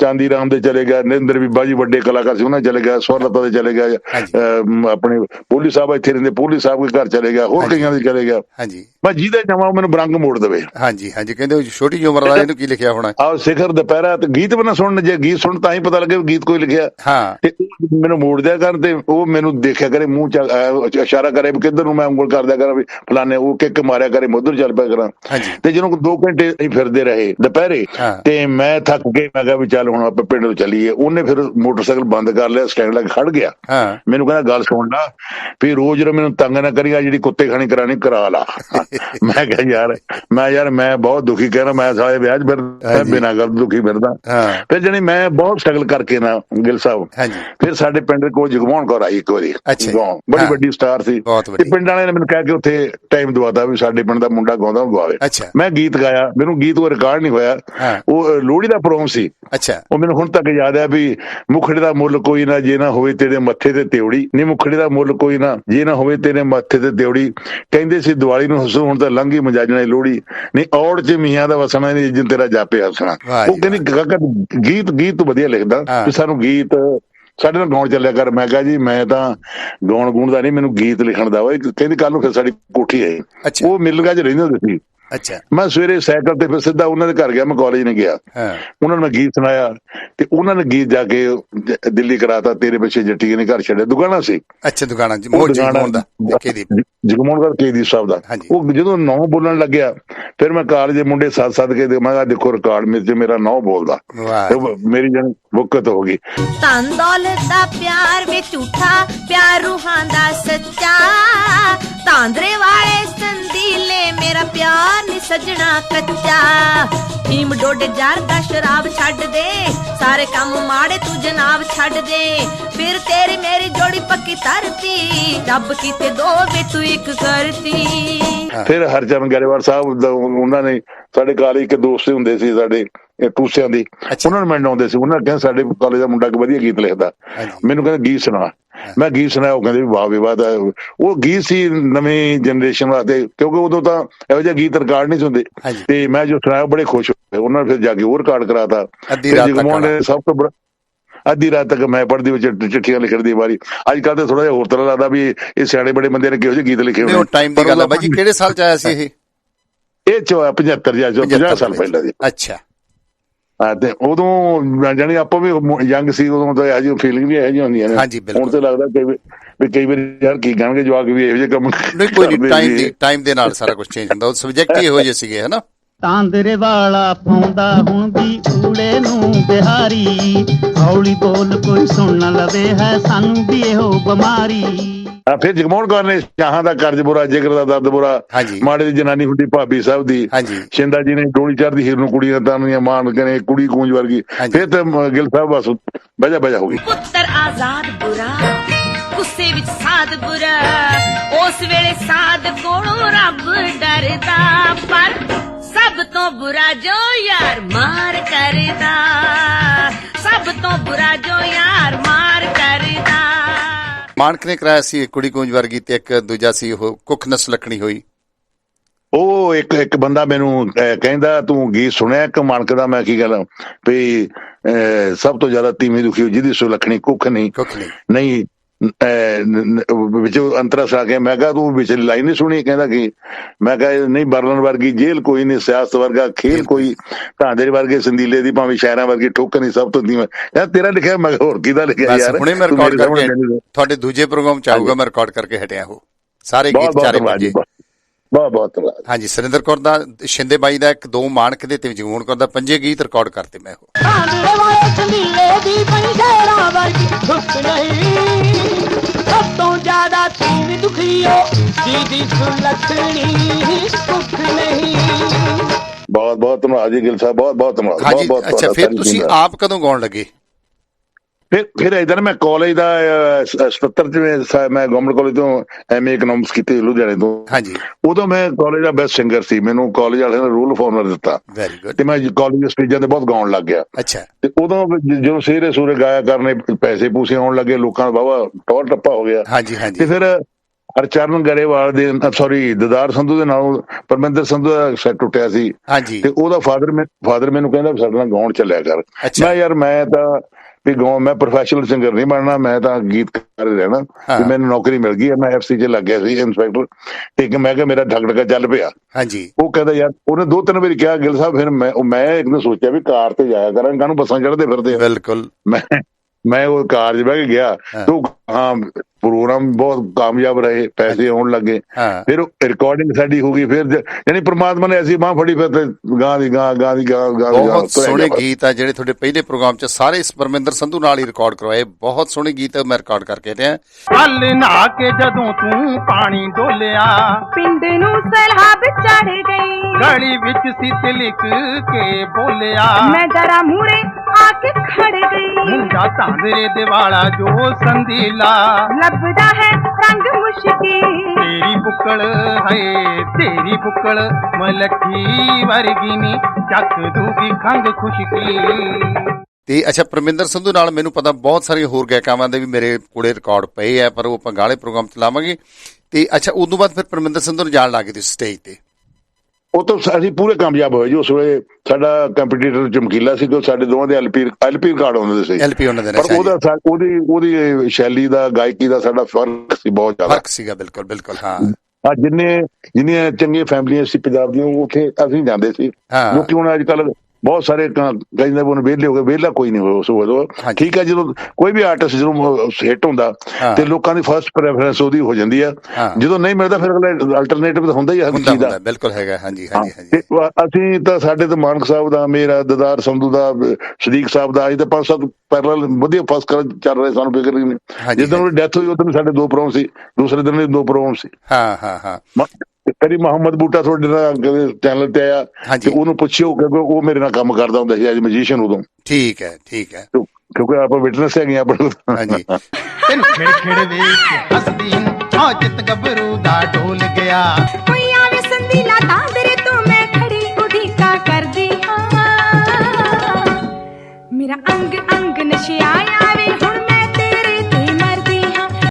ਚਾਂਦੀ ਰਾਮ ਦੇ ਚਲੇ ਗਿਆ ਨਰਿੰਦਰ ਬੀਬਾ ਜੀ ਵੱਡੇ ਕਲਾਕਾਰ ਸੀ ਉਹਨਾਂ ਚਲੇ ਗਿਆ ਸਵਰਲਤਾ ਦੇ ਚਲੇ ਗਿਆ ਆਪਣੇ ਪੋਲੀ ਸਾਹਿਬ ਇੱਥੇ ਰਹਿੰਦੇ ਪੋਲੀ ਸਾਹਿਬ ਦੇ ਘਰ ਚਲੇ ਗਿਆ ਹੋਰ। ਕਈਆਂ ਦੇ ਚਲੇ ਗਿਆ। ਹਾਂਜੀ। ਮੈਂ ਜਿਹਦੇ ਜਾਵਾਂ ਮੈਨੂੰ ਬਰੰਗ ਮੋੜ ਦੇਵੇ। ਹਾਂਜੀ ਹਾਂਜੀ ਕਹਿੰਦੇ ਛੋਟੀ ਜਿਹੀ ਉਮਰ ਦਾ ਇਹਨੂੰ ਕੀ ਲਿਖਿਆ ਹੋਣਾ? ਆਹ ਸਿਖਰ ਦੁਪਹਿਰਾ ਤੇ ਗੀਤ ਨਾ ਸੁਣਨ ਜੇ ਗੀਤ ਸੁਣ ਤਾਂ ਹੀ ਪਤਾ ਲੱਗੇ ਗੀਤ ਕੋਈ ਲਿਖਿਆ। ਹਾਂ। ਤੇ ਮੈਨੂੰ ਮੋੜ ਦਿਆ ਕਰਨ ਤੇ ਉਹ ਮੈਨੂੰ ਦੇਖਿਆ ਕਰੇ ਮੂੰਹ ਚ ਇਸ਼ਾਰਾ ਕਰੇ ਵੀ ਕਿੱਧਰ ਨੂੰ ਮੈਂ ਉਂਗਲ ਕਰਦਿਆ ਕਰਾਂ ਵੀ ਫਲਾਣੇ ਉਹ ਕਿੱਕ ਮਾਰਿਆ ਕਰੇ ਮੈਂ ਉੱਧਰ ਚੱਲ ਪਿਆ ਕਰਾਂ। ਤੇ ਜਦੋਂ 2 ਘੰਟੇ ਅਸੀਂ ਫਿਰਦੇ ਰਹੇ ਦੁਪਹਿਰੇ। ਤੇ ਮੈਂ ਥੱਕ ਕੇ ਮੈਂ ਕਿਹਾ ਵੀ ਚੱਲ ਹੁਣ ਆਪਾਂ ਪਿੰਡ ਨੂੰ ਚੱਲੀਏ। ਉਹਨੇ ਫਿਰ ਮੋਟਰਸਾਈਕਲ ਬੰਦ ਕਰ ਲਿਆ ਸਟੈਂਡ ਲਾ ਕੇ ਖੜ ਗਿਆ। ਮੈਨੂੰ ਕਹਿੰਦਾ ਗੱਲ ਸੁਣ ਲਾ ਵੀ ਰੋਜ਼ ਰੋ ਮੈਨੂੰ ਤੰਗ ਨਾ ਕਰੀ ਆ ਜਿਹੜੀ ਕੁੱਤੇ ਖਾਣੀ ਕਰਾਣੀ ਕਰਾ ਲਾ [laughs] ਮੈਂ ਕਿਹਾ ਯਾਰ ਮੈਂ ਯਾਰ ਮੈਂ ਬਹੁਤ ਦੁਖੀ ਕਹਿਣਾ ਮੈਂ ਸਾਰੇ ਵਿਆਹ 'ਚ ਹਾਂਜੀ। ਬਿਨਾਂ ਗੱਲ ਦੁਖੀ ਫਿਰਦਾ ਹਾਂ ਫਿਰ ਜਣੀ ਮੈਂ ਬਹੁਤ ਸਟਰਗਲ ਕਰਕੇ ਨਾ ਗਿਲ ਸਾਹਿਬ ਹਾਂਜੀ ਫਿਰ ਸਾਡੇ ਪਿੰਡ ਕੋਲ ਜਗਮੋਹਨ ਕੌਰ ਆਈ ਇੱਕ ਵਾਰੀ। ਗਾਉਣ। ਬੜੀ। ਵੱਡੀ ਸਟਾਰ ਸੀ ਤੇ। ਪਿੰਡ ਵਾਲਿਆਂ ਨੇ ਮੈਨੂੰ ਕਹਿ ਕੇ ਉੱਥੇ ਟਾਈਮ ਦਵਾਤਾ ਵੀ ਸਾਡੇ ਪਿੰਡ ਦਾ ਮੁੰਡਾ ਗਾਉਂਦਾ ਉਹ ਗਾਵੇ ਅੱਛਾ। ਮੈਂ ਗੀਤ ਗਾਇਆ ਮੈਨੂੰ ਗੀਤ ਉਹ ਰਿਕਾਰਡ ਨਹੀਂ ਹੋਇਆ। ਉਹ ਲੋਹੜੀ ਦਾ ਪ੍ਰੋਗਰਾਮ ਸੀ ਅੱਛਾ ਉਹ ਮੈਨੂੰ ਹੁਣ ਤੱਕ ਯਾਦ ਹੈ ਵੀ ਮੁਖੜੇ ਦਾ ਮੁੱਲ ਕੋਈ ਨਾ ਜੇ ਨਾ ਹੋਵੇ ਤੇਰੇ ਮੱਥੇ ਤੇ ਤਿਉੜੀ ਨਹੀਂ ਮੁਖੜੇ ਦਾ ਮੁੱਲ ਕੋਈ ਨਾ ਜੇ ਨਾ ਹੋਵੇ ਤੇਰੇ ਮੱਥੇ ਤੇ ਤਿਉੜੀ ਕਹਿੰਦੇ ਸੀ ਦੀਵਾਲੀ ਨੂੰ ਹੱਸੋ ਹੁਣ ਤਾਂ ਲੰਘੀ ਮਜਾਜਣਾ ਲੋਹੜੀ। ਨਹੀਂ ਔੜ ਚ ਮੀਆਂ ਦਾ ਵਸਣਾ ਨਹੀਂ ਜਿੰਨ ਤੇਰਾ ਜਾਪੇ ਹੱਸਣਾ। ਉਹ ਕਹਿੰਦੀ ਕਾਕਾ ਗੀਤ ਗੀਤ ਤੋਂ ਵਧੀਆ ਲਿਖਦਾ। ਵੀ ਸਾਨੂੰ ਗੀਤ ਸਾਡੇ ਨਾਲ ਗਾਉਣ ਚੱਲਿਆ ਕਰ। ਮੈਂ ਕਿਹਾ ਜੀ ਮੈਂ ਤਾਂ ਗਾਉਣ ਗੂਣ ਦਾ ਨਹੀਂ ਮੈਨੂੰ ਗੀਤ ਲਿਖਣ ਦਾ। ਵਾ ਕਹਿੰਦੀ ਕੱਲ ਨੂੰ ਫਿਰ ਸਾਡੀ ਕੋਠੀ ਹੈ। ਉਹ ਮਿਲਗਾ ਚ ਰਹਿੰਦੇ ਹੁੰਦੇ ਸੀ। ਅੱਛਾ। ਮੈਂ ਸਵੇਰੇ ਸਾਈਕਲ ਤੇ ਫਿਰ ਸਿੱਧਾ ਉਹਨਾਂ ਦੇ ਘਰ ਗਿਆ ਮੈਂ ਕਾਲਜ ਨਹੀਂ ਗਿਆ। ਹਾਂ। ਉਹਨਾਂ ਨੂੰ ਮੈਂ ਗੀਤ ਸੁਣਾਇਆ ਤੇ ਉਹਨਾਂ ਨੇ ਗੀਤ ਜਾ ਕੇ ਦਿੱਲੀ ਕਰਾਤਾ ਤੇਰੇ ਪਿੱਛੇ ਜੱਟੀ ਨੇ ਘਰ ਛੱਡਿਆ। ਦੁਕਾਨਾ ਸੀ। ਅੱਛਾ ਦੁਕਾਨਾਂ ਜੀ ਉਹ ਮੋਜੀ ਦੁਕਾਨ ਮੋਹਨ ਦਾ ਨਿੱਕੇ ਦੀ ਜਗਮੋਹਨ ਦੀ ਸਾਹਿਬ ਦਾ। ਉਹ ਜਦੋਂ ਨੌ ਬੋਲਣ ਲੱਗਿਆ ਫਿਰ ਮੈਂ ਕਾਲਜ ਦੇ ਮੁੰਡੇ ਸੱਦ ਸੱਦ ਕੇ ਤੇ ਮੈਂ ਕਿਹਾ ਦੇਖੋ ਰਿਕਾਰਡ ਮੇਰੇ ਚ ਮੇਰਾ ਨੌ ਬੋਲਦਾ। ਤੇ ਮੇਰੀ ਜਨ ਬੁੱਕਤ ਹੋ ਗਈ। ਧਨ ਦੌਲਤ ਦਾ ਪਿਆਰ ਵੇ ਝੂਠਾ ਪਿਆਰ ਰੂਹਾਂ ਦਾ ਸੱਚਾ। ਤਾਂਦਰੇ ਵਾਲੇ ਸੰਦੀਲੇ ਮੇਰਾ ਪਿਆਰ ਨੀ ਸਜਣਾ ਕੱਚਾ। ਢੀਮ ਡੋਡੇ ਜਰ ਸ਼ਰਾਬ ਛੱਡ ਦੇ। ਸਾਰੇ ਕੰਮ ਮਾੜੇ ਤੂੰ ਜਨਾਬ ਛੱਡ ਦੇ। ਫਿਰ ਤੇਰੀ ਮੇਰੀ ਜੋੜੀ ਪੱਕੀ ਤਰਤੀ। ਰੱਬ ਕੀਤੇ ਦੋ ਵੇ ਤੂੰ ਇੱਕ ਕਰਤੀ। ਫਿਰ ਹਰਚਰਨ ਗਰੇਵਾਲ ਸਾਹਿਬ ਉਹਨਾਂ ਨੇ ਸਾਡੇ ਕਾਲਜ ਇੱਕ ਦੋਸਤ ਹੁੰਦੇ ਸੀ ਸਾਡੇ। ਇਹ ਟੂਸਿਆਂ ਦੀ। ਉਹਨਾਂ ਨੂੰ ਮਿਲਣ ਆਉਂਦੇ ਸੀ। ਉਹਨਾਂ ਕਹਿੰਦੇ ਸਾਡੇ ਕਾਲਜ ਦਾ ਮੁੰਡਾ ਇੱਕ ਵਧੀਆ ਗੀਤ ਲਿਖਦਾ। ਮੈਨੂੰ ਕਹਿੰਦੇ ਗੀਤ ਸੁਣਾ। ਮੈਂ ਗੀਤ ਸੁਣਾਇਆ ਉਹ ਕਹਿੰਦੇ ਵਾਹ ਵੀ ਵਾਹ। ਦਾ ਉਹ ਗੀਤ ਸੀ ਨਵੀਂ ਜਨਰੇਸ਼ਨ ਵਾਸਤੇ ਕਿਉਂਕਿ ਉਦੋਂ ਤਾਂ ਇਹੋ ਜਿਹੇ ਗੀਤ ਰਿਕਾਰਡ ਨਹੀਂ ਹੁੰਦੇ। ਤੇ ਮੈਂ ਜੋ ਸੁਣਾਇਆ ਬੜੇ ਖੁਸ਼ ਹੋਏ ਉਹਨਾਂ ਨੇ ਫਿਰ ਜਾ ਕੇ ਉਹ ਰਿਕਾਰਡ ਕਰਾਤਾ। ਜਗਮੋਹਨ ਨੇ ਸਭ ਤੋਂ ਬੜਾ ਅੱਧੀ ਰਾਤ ਤੱਕ ਮੈਂ ਪੜ੍ਹਦੀ ਵਿੱਚ ਚਿੱਠੀਆਂ ਲਿਖਣ ਦੀ ਵਾਰੀ। ਅੱਜ ਕੱਲ ਤੇ ਥੋੜਾ ਜਿਹਾ ਹੋਰ ਤਰ੍ਹਾਂ ਲੱਗਦਾ ਵੀ ਇਹ ਸਿਆਣੇ ਬੜੇ ਬੰਦੇ ਨੇ ਕਿਹੋ ਜਿਹੇ ਗੀਤ ਲਿਖੇ ਨਹੀਂ ਉਹ ਟਾਈਮ ਦੀ ਗੱਲ ਹੈ ਬਾਈ ਜੀ ਕਿਹੜੇ ਸਾਲ ਚ ਆਇਆ ਸੀ ਇਹ? ਇਹ ਚੋ 75 ਜਾਂ ਜੋ 50 ਸਾਲ ਪਹਿਲਾਂ ਦੀ। ਅੱਛਾ। ਤੇ ਉਦੋਂ ਜਾਨੀ ਆਪਾਂ ਵੀ ਯੰਗ ਸੀ ਉਦੋਂ ਤਾਂ ਇਹੋ ਜਿਹੀ ਫੀਲਿੰਗ ਵੀ ਇਹੋ ਜਿਹੀ ਹੁੰਦੀਆਂ ਨੇ ਹਾਂਜੀ, ਬਿਲਕੁਲ। ਹੁਣ ਤੇ ਲੱਗਦਾ ਵਾਰ ਵੀ ਕਈ ਵਾਰ ਯਾਰ ਕੀ ਗਾਣਗੇ ਜਵਾਕ ਵੀ ਇਹੋ ਜਿਹੇ ਕੰਮ ਨਹੀਂ ਕੋਈ ਨਹੀਂ ਟਾਈਮ। ਦੀ ਟਾਈਮ ਦੇ ਨਾਲ ਸਾਰਾ ਕੁਝ ਚੇਂਜ ਹੁੰਦਾ ਉਹ ਸਬਜੈਕਟ ਹੀ ਇਹੋ ਜਿਹੇ ਸੀਗੇ ਹਨਾ ਤਾਂਦਰੇ ਵਾਲਾ ਪਾਉਂਦਾ ਹੁਣ ਵੀ ਊੜੇ ਨੂੰ ਬਿਹਾਰੀ ਹੌਲੀ ਬੋਲ ਕੋਈ ਸੁਣ ਨਾ ਲਵੇ ਹੈ ਸਾਨੂੰ ਵੀ ਇਹੋ ਬਿਮਾਰੀ ਫਿਰ ਜਗਮੋਹਨ ਕੌਰ ਨੇ ਚਾਹਾਂ ਦਾ ਕਰਜ਼ ਬੁਰਾ ਜਿਗਰ ਦਾ ਦਰਦ ਬੁਰਾ। ਮਾੜੇ ਦੀ ਜਨਾਨੀ ਹੁੰਦੀ ਭਾਬੀ ਸਾਹਿਬ ਦੀ। ਸ਼ਿੰਦਾ ਜੀ ਨੇ ਡੋਲੀ ਚੜਦੀ ਹੀਰ ਨੂੰ ਕੁੜੀਆਂ ਤਾਨੀਆਂ ਮਾਨ ਕਰੇ ਕੁੜੀ ਕੂੰਜ ਵਰਗੀ। ਫਿਰ ਤੇ ਗਿੱਲ ਸਾਹਿਬ ਬਸ ਬਜਾ ਬਜਾ ਹੋ ਗਈ ਪੁੱਤਰ ਆਜ਼ਾਦ ਬੁਰਾ ਗੁੱਸੇ ਵਿੱਚ ਸਾਧ ਬੁਰਾ ਉਸ ਵੇਲੇ ਸਾਧ ਕੋਲੋਂ ਰੱਬ ਡਰਦਾ ਪਰ ਸਭ ਤੋਂ ਬੁਰਾ ਜੋ ਯਾਰ ਮਾਰ ਕਰਦਾ ਸਭ ਤੋਂ ਬੁਰਾ ਜੋ ਯਾਰ ਮਾਰ ਕਰਦਾ ਮਾਨਕ ਨੇ ਕਰਾਇਆ ਸੀ ਕੁੜੀ ਕੁੰਜ ਵਰਗੀ ਤੇ ਇੱਕ ਦੂਜਾ ਸੀ ਉਹ ਕੁੱਖ ਨਸਲਕਣੀ ਹੋਈ। ਉਹ ਇੱਕ ਇੱਕ ਬੰਦਾ ਮੈਨੂੰ ਕਹਿੰਦਾ ਤੂੰ ਗੀਤ ਸੁਣਿਆ ਕਿ ਮਾਨਕ ਦਾ? ਮੈਂ ਕੀ ਕਹਾਂ ਵੀ ਸਭ ਤੋਂ ਜ਼ਿਆਦਾ ਤੀਵੀਂ ਦੁਖੀ ਜਿਹਦੀ ਸੁਲੱਖਣੀ ਕੁੱਖ ਨਹੀਂ। ਕੁੱਖ ਨਹੀਂ ਵਿੱਚ ਅੰਤਰਸ ਆ ਕੇ ਮੈਂ ਕਿਹਾ ਤੂੰ ਵਿੱਚ ਲਾਈਨ ਨਹੀਂ ਸੁਣੀ ਕਹਿੰਦਾ ਕਿ ਮੈਂ ਕਿਹਾ ਨਹੀਂ ਬਰਲਨ ਵਰਗੀ ਜੇਲ੍ਹ ਕੋਈ ਨਹੀਂ ਸਿਆਸਤ ਵਰਗਾ ਖੇਲ ਕੋਈ ਢਾਂਡੇ ਵਰਗੇ ਸੰਦੀਲੇ ਦੀ ਭਾਵੇਂ ਸ਼ਾਇਰਾਂ ਵਰਗੀ ਠੋਕ ਨਹੀਂ ਸਭ ਤੋਂ ਨੀਵਾਂ। ਯਾਰ ਤੇਰਾ ਲਿਖਿਆ ਮੈਂ ਹੋਰ ਕਿਹਦਾ ਲਿਖਿਆ ਯਾਰ? ਹੁਣੇ ਮੈਂ ਰਿਕਾਰਡ ਕਰਕੇ ਤੁਹਾਡੇ ਦੂਜੇ ਪ੍ਰੋਗਰਾਮ ਚ ਆਊਗਾ ਮੈਂ ਰਿਕਾਰਡ ਕਰਕੇ ਹਟਿਆ ਉਹ। ਸਾਰੇ ਗੀਤ ਚਾਰੇ ਪੰਜੇ ਬਹੁਤ ਬਹੁਤ ਧੰਨਵਾਦ। ਹਾਂਜੀ ਸੁਰਿੰਦਰ ਕੌਰ ਦਾ ਸ਼ਿੰਦੇ ਬਾਈ ਦਾ ਇੱਕ ਦੋ ਮਾਨਕ ਦੇ ਤੇ ਜਗਮੋਹਨ ਕੌਰ ਦਾ ਪੰਜੇ ਗੀਤ ਰਿਕਾਰਡ ਕਰਤੇ ਮੈਂ ਉਹ ਕਾਂਗੜੇ ਵਾਲੇ ਚੰਦੀਲੇ ਦੀ ਪੰਜੇਰਾ ਵਰਗੀ ਦੁੱਖ ਨਹੀਂ ਸਭ ਤੋਂ ਜ਼ਿਆਦਾ ਤੂੰ ਵੀ ਦੁਖੀ ਹੋ ਜਿਹਦੀ ਸੁਲੱਖਣੀ ਸੁੱਖ ਨਹੀਂ ਬਹੁਤ ਬਹੁਤ ਧੰਨਵਾਦ ਜੀ ਗਿਲ ਸਾਹਿਬ ਬਹੁਤ ਬਹੁਤ ਧੰਨਵਾਦ ਬਹੁਤ ਬਹੁਤ ਅੱਛਾ ਫਿਰ ਤੁਸੀਂ। ਆਪ ਕਦੋਂ ਗਾਉਣ ਲੱਗੇ? ਫਿਰ ਫਿਰ ਇਧਰ ਮੈਂ ਕਾਲਜ ਦਾ ਅਹ, ਸ- 77 ਚ ਮੈਂ ਮੈਂ ਗਵਰਨਮੈਂਟ ਕਾਲਜ ਤੋਂ ਐਮਏ ਇਕਨੋਮਿਕਸ ਕੀਤੀ ਲੁਧਿਆਣੇ ਤੋਂ। ਹਾਂਜੀ। ਉਦੋਂ ਮੈਂ ਕਾਲਜ ਦਾ ਬੈਸਟ ਸਿੰਗਰ ਸੀ। ਮੈਨੂੰ ਕਾਲਜ ਵਾਲਿਆਂ ਨੇ ਰੂਲ ਫਾਰਮਰ ਦਿੱਤਾ। ਵੈਰੀ ਗੁੱਡ ਤੇ ਮੈਂ ਕਾਲਜ ਦੇ ਸਟੇਜਾਂ ਤੇ ਬਹੁਤ ਗਾਉਣ ਲੱਗ ਗਿਆ। ਅੱਛਾ। ਤੇ ਉਦੋਂ ਜਦੋਂ ਸੇਰੇ ਸੂਰੇ ਗਾਇਆ ਕਰਨੇ ਪੈਸੇ ਪੂਸੇ ਆਉਣ ਲੱਗੇ ਲੋਕਾਂ ਦਾ ਵਾਵਾ ਟੌਰ ਟੱਪਾ ਹੋ ਗਿਆ। ਹਾਂਜੀ ਤੇ ਹਾਂਜੀ ਫਿਰ ਹਰਚਰਨ ਗਰੇਵਾਲ ਦੇ ਸੌਰੀ ਦਦਾਰ ਸੰਧੂ ਦੇ ਨਾਲ ਪਰਮਿੰਦਰ ਸੰਧੂ ਦਾ ਸੈੱਟ ਟੁੱਟਿਆ ਸੀ। ਤੇ ਉਹਦਾ ਫਾਦਰ ਫਾਦਰ ਮੈਨੂੰ ਕਹਿੰਦਾ ਸਾਡੇ ਨਾਲ ਗਾਉਣ ਚੱਲਿਆ ਕਰ। ਮੈਂ ਯਾਰ ਮੈਂ ਤਾਂ ਵੀ ਗਾਉਂ ਮੈਂ ਪ੍ਰੋਫੈਸ਼ਨਲ ਸਿੰਗਰ ਨਹੀਂ ਬਣਨਾ ਮੈਂ ਤਾਂ ਗੀਤਕਾਰ ਹੀ ਰਹਿਣਾ। ਤੇ ਮੈਨੂੰ ਨੌਕਰੀ ਮਿਲ ਗਈ ਮੈਂ ਐਫਸੀ 'ਚ ਲੱਗ ਗਿਆ ਸੀ ਇਨਸਪੈਕਟਰ ਤੇ ਇੱਕ ਮੈਂ ਕਿਹਾ ਮੇਰਾ ਢਕ ਢਕਾ ਚੱਲ ਪਿਆ। ਹਾਂਜੀ। ਉਹ ਕਹਿੰਦਾ ਯਾਰ ਉਹਨੇ ਦੋ ਤਿੰਨ ਵਾਰੀ ਕਿਹਾ ਗਿਲ ਸਾਹਿਬ ਫਿਰ ਮੈਂ ਮੈਂ ਇੱਕ ਦਿਨ ਸੋਚਿਆ ਵੀ ਕਾਰ ਤੇ ਜਾਇਆ ਕਰਾਂਗੇ ਕਾਹਨੂੰ ਬੱਸਾਂ ਚੜ੍ਹਦੇ ਫਿਰਦੇ ਬਿਲਕੁਲ। ਮੈਂ ਮੈਂ ਉਹ ਕਾਰ 'ਚ ਬਹਿ ਕੇ ਗਿਆ। ਤੇ ਹਾਂ ਪ੍ਰੋਗਰਾਮ ਬਹੁਤ ਕਾਮਯਾਬ ਰਹੇ ਪੈਸੇ ਆਉਣ ਲੱਗੇ। ਹਾਂ। ਫਿਰ ਰਿਕਾਰਡਿੰਗ ਸਾਡੀ ਹੋ ਗਈ ਫਿਰ ਯਾਨੀ ਪ੍ਰਮਾਤਮਾ ਨੇ ਐਸੀ ਬਾਹ ਫੜੀ ਫਿਰ ਤੇ ਗਾਂ ਦੀ ਗਾਂ ਗਾਂ ਦੀ ਗਾਂ ਗਾਂ ਬਹੁਤ ਸੋਹਣੇ। ਗੀਤ ਆ ਜਿਹੜੇ ਤੁਹਾਡੇ ਪਹਿਲੇ ਪ੍ਰੋਗਰਾਮ ਚ ਸਾਰੇ ਇਸ ਪਰਮਿੰਦਰ ਸੰਧੂ ਨਾਲ ਹੀ ਰਿਕਾਰਡ ਕਰਵਾਏ। ਬਹੁਤ ਸੋਹਣੇ ਗੀਤ ਮੈਂ ਰਿਕਾਰਡ ਕਰਕੇ ਰਿਹਾ ਕੱਲ ਨਹਾ ਕੇ ਜਦੋਂ ਤੂੰ ਪਾਣੀ ਡੋਲਿਆ ਪਿੰਡ ਨੂੰ ਸਲਾਬ ਚੜ ਗਈ। ਗਲੀ ਵਿੱਚ ਸੀ ਤਿਲਕ ਕੇ ਬੋਲਿਆ ਮੈਂ ਜਰਾ ਮੂਰੇ ਆ ਕੇ ਖੜ ਗਈ। ਮੁੰਡਾ ਤਾਂਦਰੇ ਦੇ ਵਾਲਾ ਜੋ ਸੰਦੀਲਾ ਲੱਭਦਾ ਹੈ ਰੰਗ ਮੁਸ਼ਕੀ ਤੇਰੀ ਬੁੱਕਲ ਹੈ ਤੇਰੀ ਬੁੱਕਲ ਮਲੱਠੀ ਵਰਗੀ ਨੀ ਚੱਕ ਦੂਗੀ ਖੰਗ ਖੁਸ਼ਕੀ। ਤੇ ਅੱਛਾ ਪਰਮਿੰਦਰ ਸੰਧੂ ਨਾਲ ਮੈਨੂੰ ਪਤਾ ਬਹੁਤ ਸਾਰੀਆਂ ਹੋਰ ਗਾਇਕਾਵਾਂ ਦੇ ਵੀ ਮੇਰੇ ਕੋਲੇ ਰਿਕਾਰਡ ਪਏ ਆ ਪਰ ਉਹ ਆਪਾਂ ਗਾਲੇ ਪ੍ਰੋਗਰਾਮ ਚ ਲਾਵਾਂਗੇ। ਤੇ ਅੱਛਾ ਉਦੋਂ ਬਾਅਦ ਫਿਰ ਪਰਮਿੰਦਰ ਸੰਧੂ ਨੂੰ ਜਾਣ ਲੱਗੇ ਤੁਸੀਂ ਸਟੇਜ ਤੇ। ਉਹ ਤਾਂ ਅਸੀਂ ਪੂਰੇ ਕਾਮਯਾਬ ਹੋਏ ਜੀ ਉਸ ਵੇਲੇ ਸਾਡਾ ਕੰਪੀਟੀਟਰ ਚਮਕੀਲਾ ਸੀ ਕਿ ਸਾਡੇ ਦੋਵਾਂ ਦੇ ਐਲਪੀ ਐਲਪੀ ਰਿਕਾਰਡ ਹੁੰਦੇ ਸੀ ਐਲਪੀ ਉਹਨਾਂ ਦੇ ਪਰ ਉਹਦਾ ਉਹਦੀ ਉਹਦੀ ਸ਼ੈਲੀ ਦਾ ਗਾਇਕੀ ਦਾ ਸਾਡਾ ਫ਼ਰਕ ਸੀ ਬਹੁਤ ਜ਼ਿਆਦਾ। ਫ਼ਰਕ ਸੀਗਾ ਬਿਲਕੁਲ ਬਿਲਕੁਲ ਹਾਂ। ਆ ਜਿੰਨੇ ਜਿੰਨੀਆਂ ਚੰਗੀਆਂ ਫੈਮਲੀਆਂ ਸੀ ਪੰਜਾਬ ਦੀਆਂ ਉਹ ਉੱਥੇ ਅਸੀਂ ਜਾਂਦੇ ਸੀ। ਲੋਕੀ ਹੁਣ ਅੱਜ ਕੱਲ ਬਹੁਤ ਸਾਰੇ ਕਹਿੰਦੇ ਬੋਨ ਵਿਹਲੇ ਹੋ ਗਏ ਵਿਹਲਾ ਕੋਈ ਨਹੀਂ ਹੋਇਆ ਉਸ ਵੇਲੇ। ਠੀਕ ਹੈ ਜਦੋਂ ਕੋਈ ਵੀ ਆਰਟਿਸਟ ਜਦੋਂ ਹਿੱਟ ਹੁੰਦਾ। ਤੇ ਲੋਕਾਂ ਦੀ ਫਰਸਟ ਪ੍ਰੈਫਰੈਂਸ ਉਹਦੀ ਹੋ ਜਾਂਦੀ ਆ। ਜਦੋਂ ਨਹੀਂ ਮਿਲਦਾ ਫਿਰ ਅਗਲਾ ਅਲਟਰਨੇਟਿਵ ਤਾਂ ਹੁੰਦਾ ਹੀ ਹੈ ਹਰ ਹੁੰਦਾ ਚੀਜ਼ ਦਾ। ਬਿਲਕੁਲ ਹੈਗਾ ਹਾਂਜੀ ਹਾਂਜੀ ਹਾਂਜੀ। ਅਸੀਂ ਤਾਂ ਸਾਡੇ ਤਾਂ ਮਾਨਕ ਸਾਹਿਬ ਦਾ ਮੇਰਾ ਦਦਾਰ ਸੰਧੂ ਦਾ ਸਦੀਕ ਸਾਹਿਬ ਦਾ ਅਸੀਂ ਤਾਂ ਪੰਜ ਸੱਤ ਪੈਰਲ ਵਧੀਆ ਫਸਟ ਕਰ ਚੱਲ ਰਹੇ ਸਾਨੂੰ ਫਿਕਰ ਨਹੀਂ। ਜਦੋਂ ਉਹਦੀ ਡੈਥ ਹੋਈ ਉਦੋਂ ਸਾਡੇ ਦੋ ਪ੍ਰੋਗਰਾਮ ਸੀ ਦੂਸਰੇ ਦਿਨ ਵੀ ਦੋ ਪ੍ਰੋਗਰਾਮ ਸੀ। ਹਾਂ ਹਾਂ ਹਾਂ। ਕਦੀ ਮੁਹੰਮਦ ਬੂਟਾ ਤੁਹਾਡੇ ਨਾਲ ਚੈਨਲ ਤੇ ਆਇਆ। ਤੇ ਉਹਨੂੰ ਪੁੱਛਿਓ ਕਿਉਂਕਿ ਉਹ ਮੇਰੇ ਨਾਲ ਕੰਮ ਕਰਦਾ ਹੁੰਦਾ ਸੀ ਐਜ ਮੈਜੀਸ਼ੀਅਨ ਉਦੋਂ। ਠੀਕ ਹੈ ਠੀਕ ਹੈ। ਕਿਉਂ- ਕਿਉਂਕਿ ਆਪਾਂ ਵਿਟਨੈਸ ਹੈਗੇ ਆ ਆਪਣੇ ਹਾਂਜੀ। ਤੈਨੂੰ ਖਿੜ ਖਿੜ ਵੇਖ ਹੱਸਦੀ ਆ ਜਿੱਤ ਗੱਭਰੂ ਦਾ ਢੋਲ ਗਿਆ। ਕੋਈ ਆਵੇ ਸੰਦੀਲਾ ਤੋਂ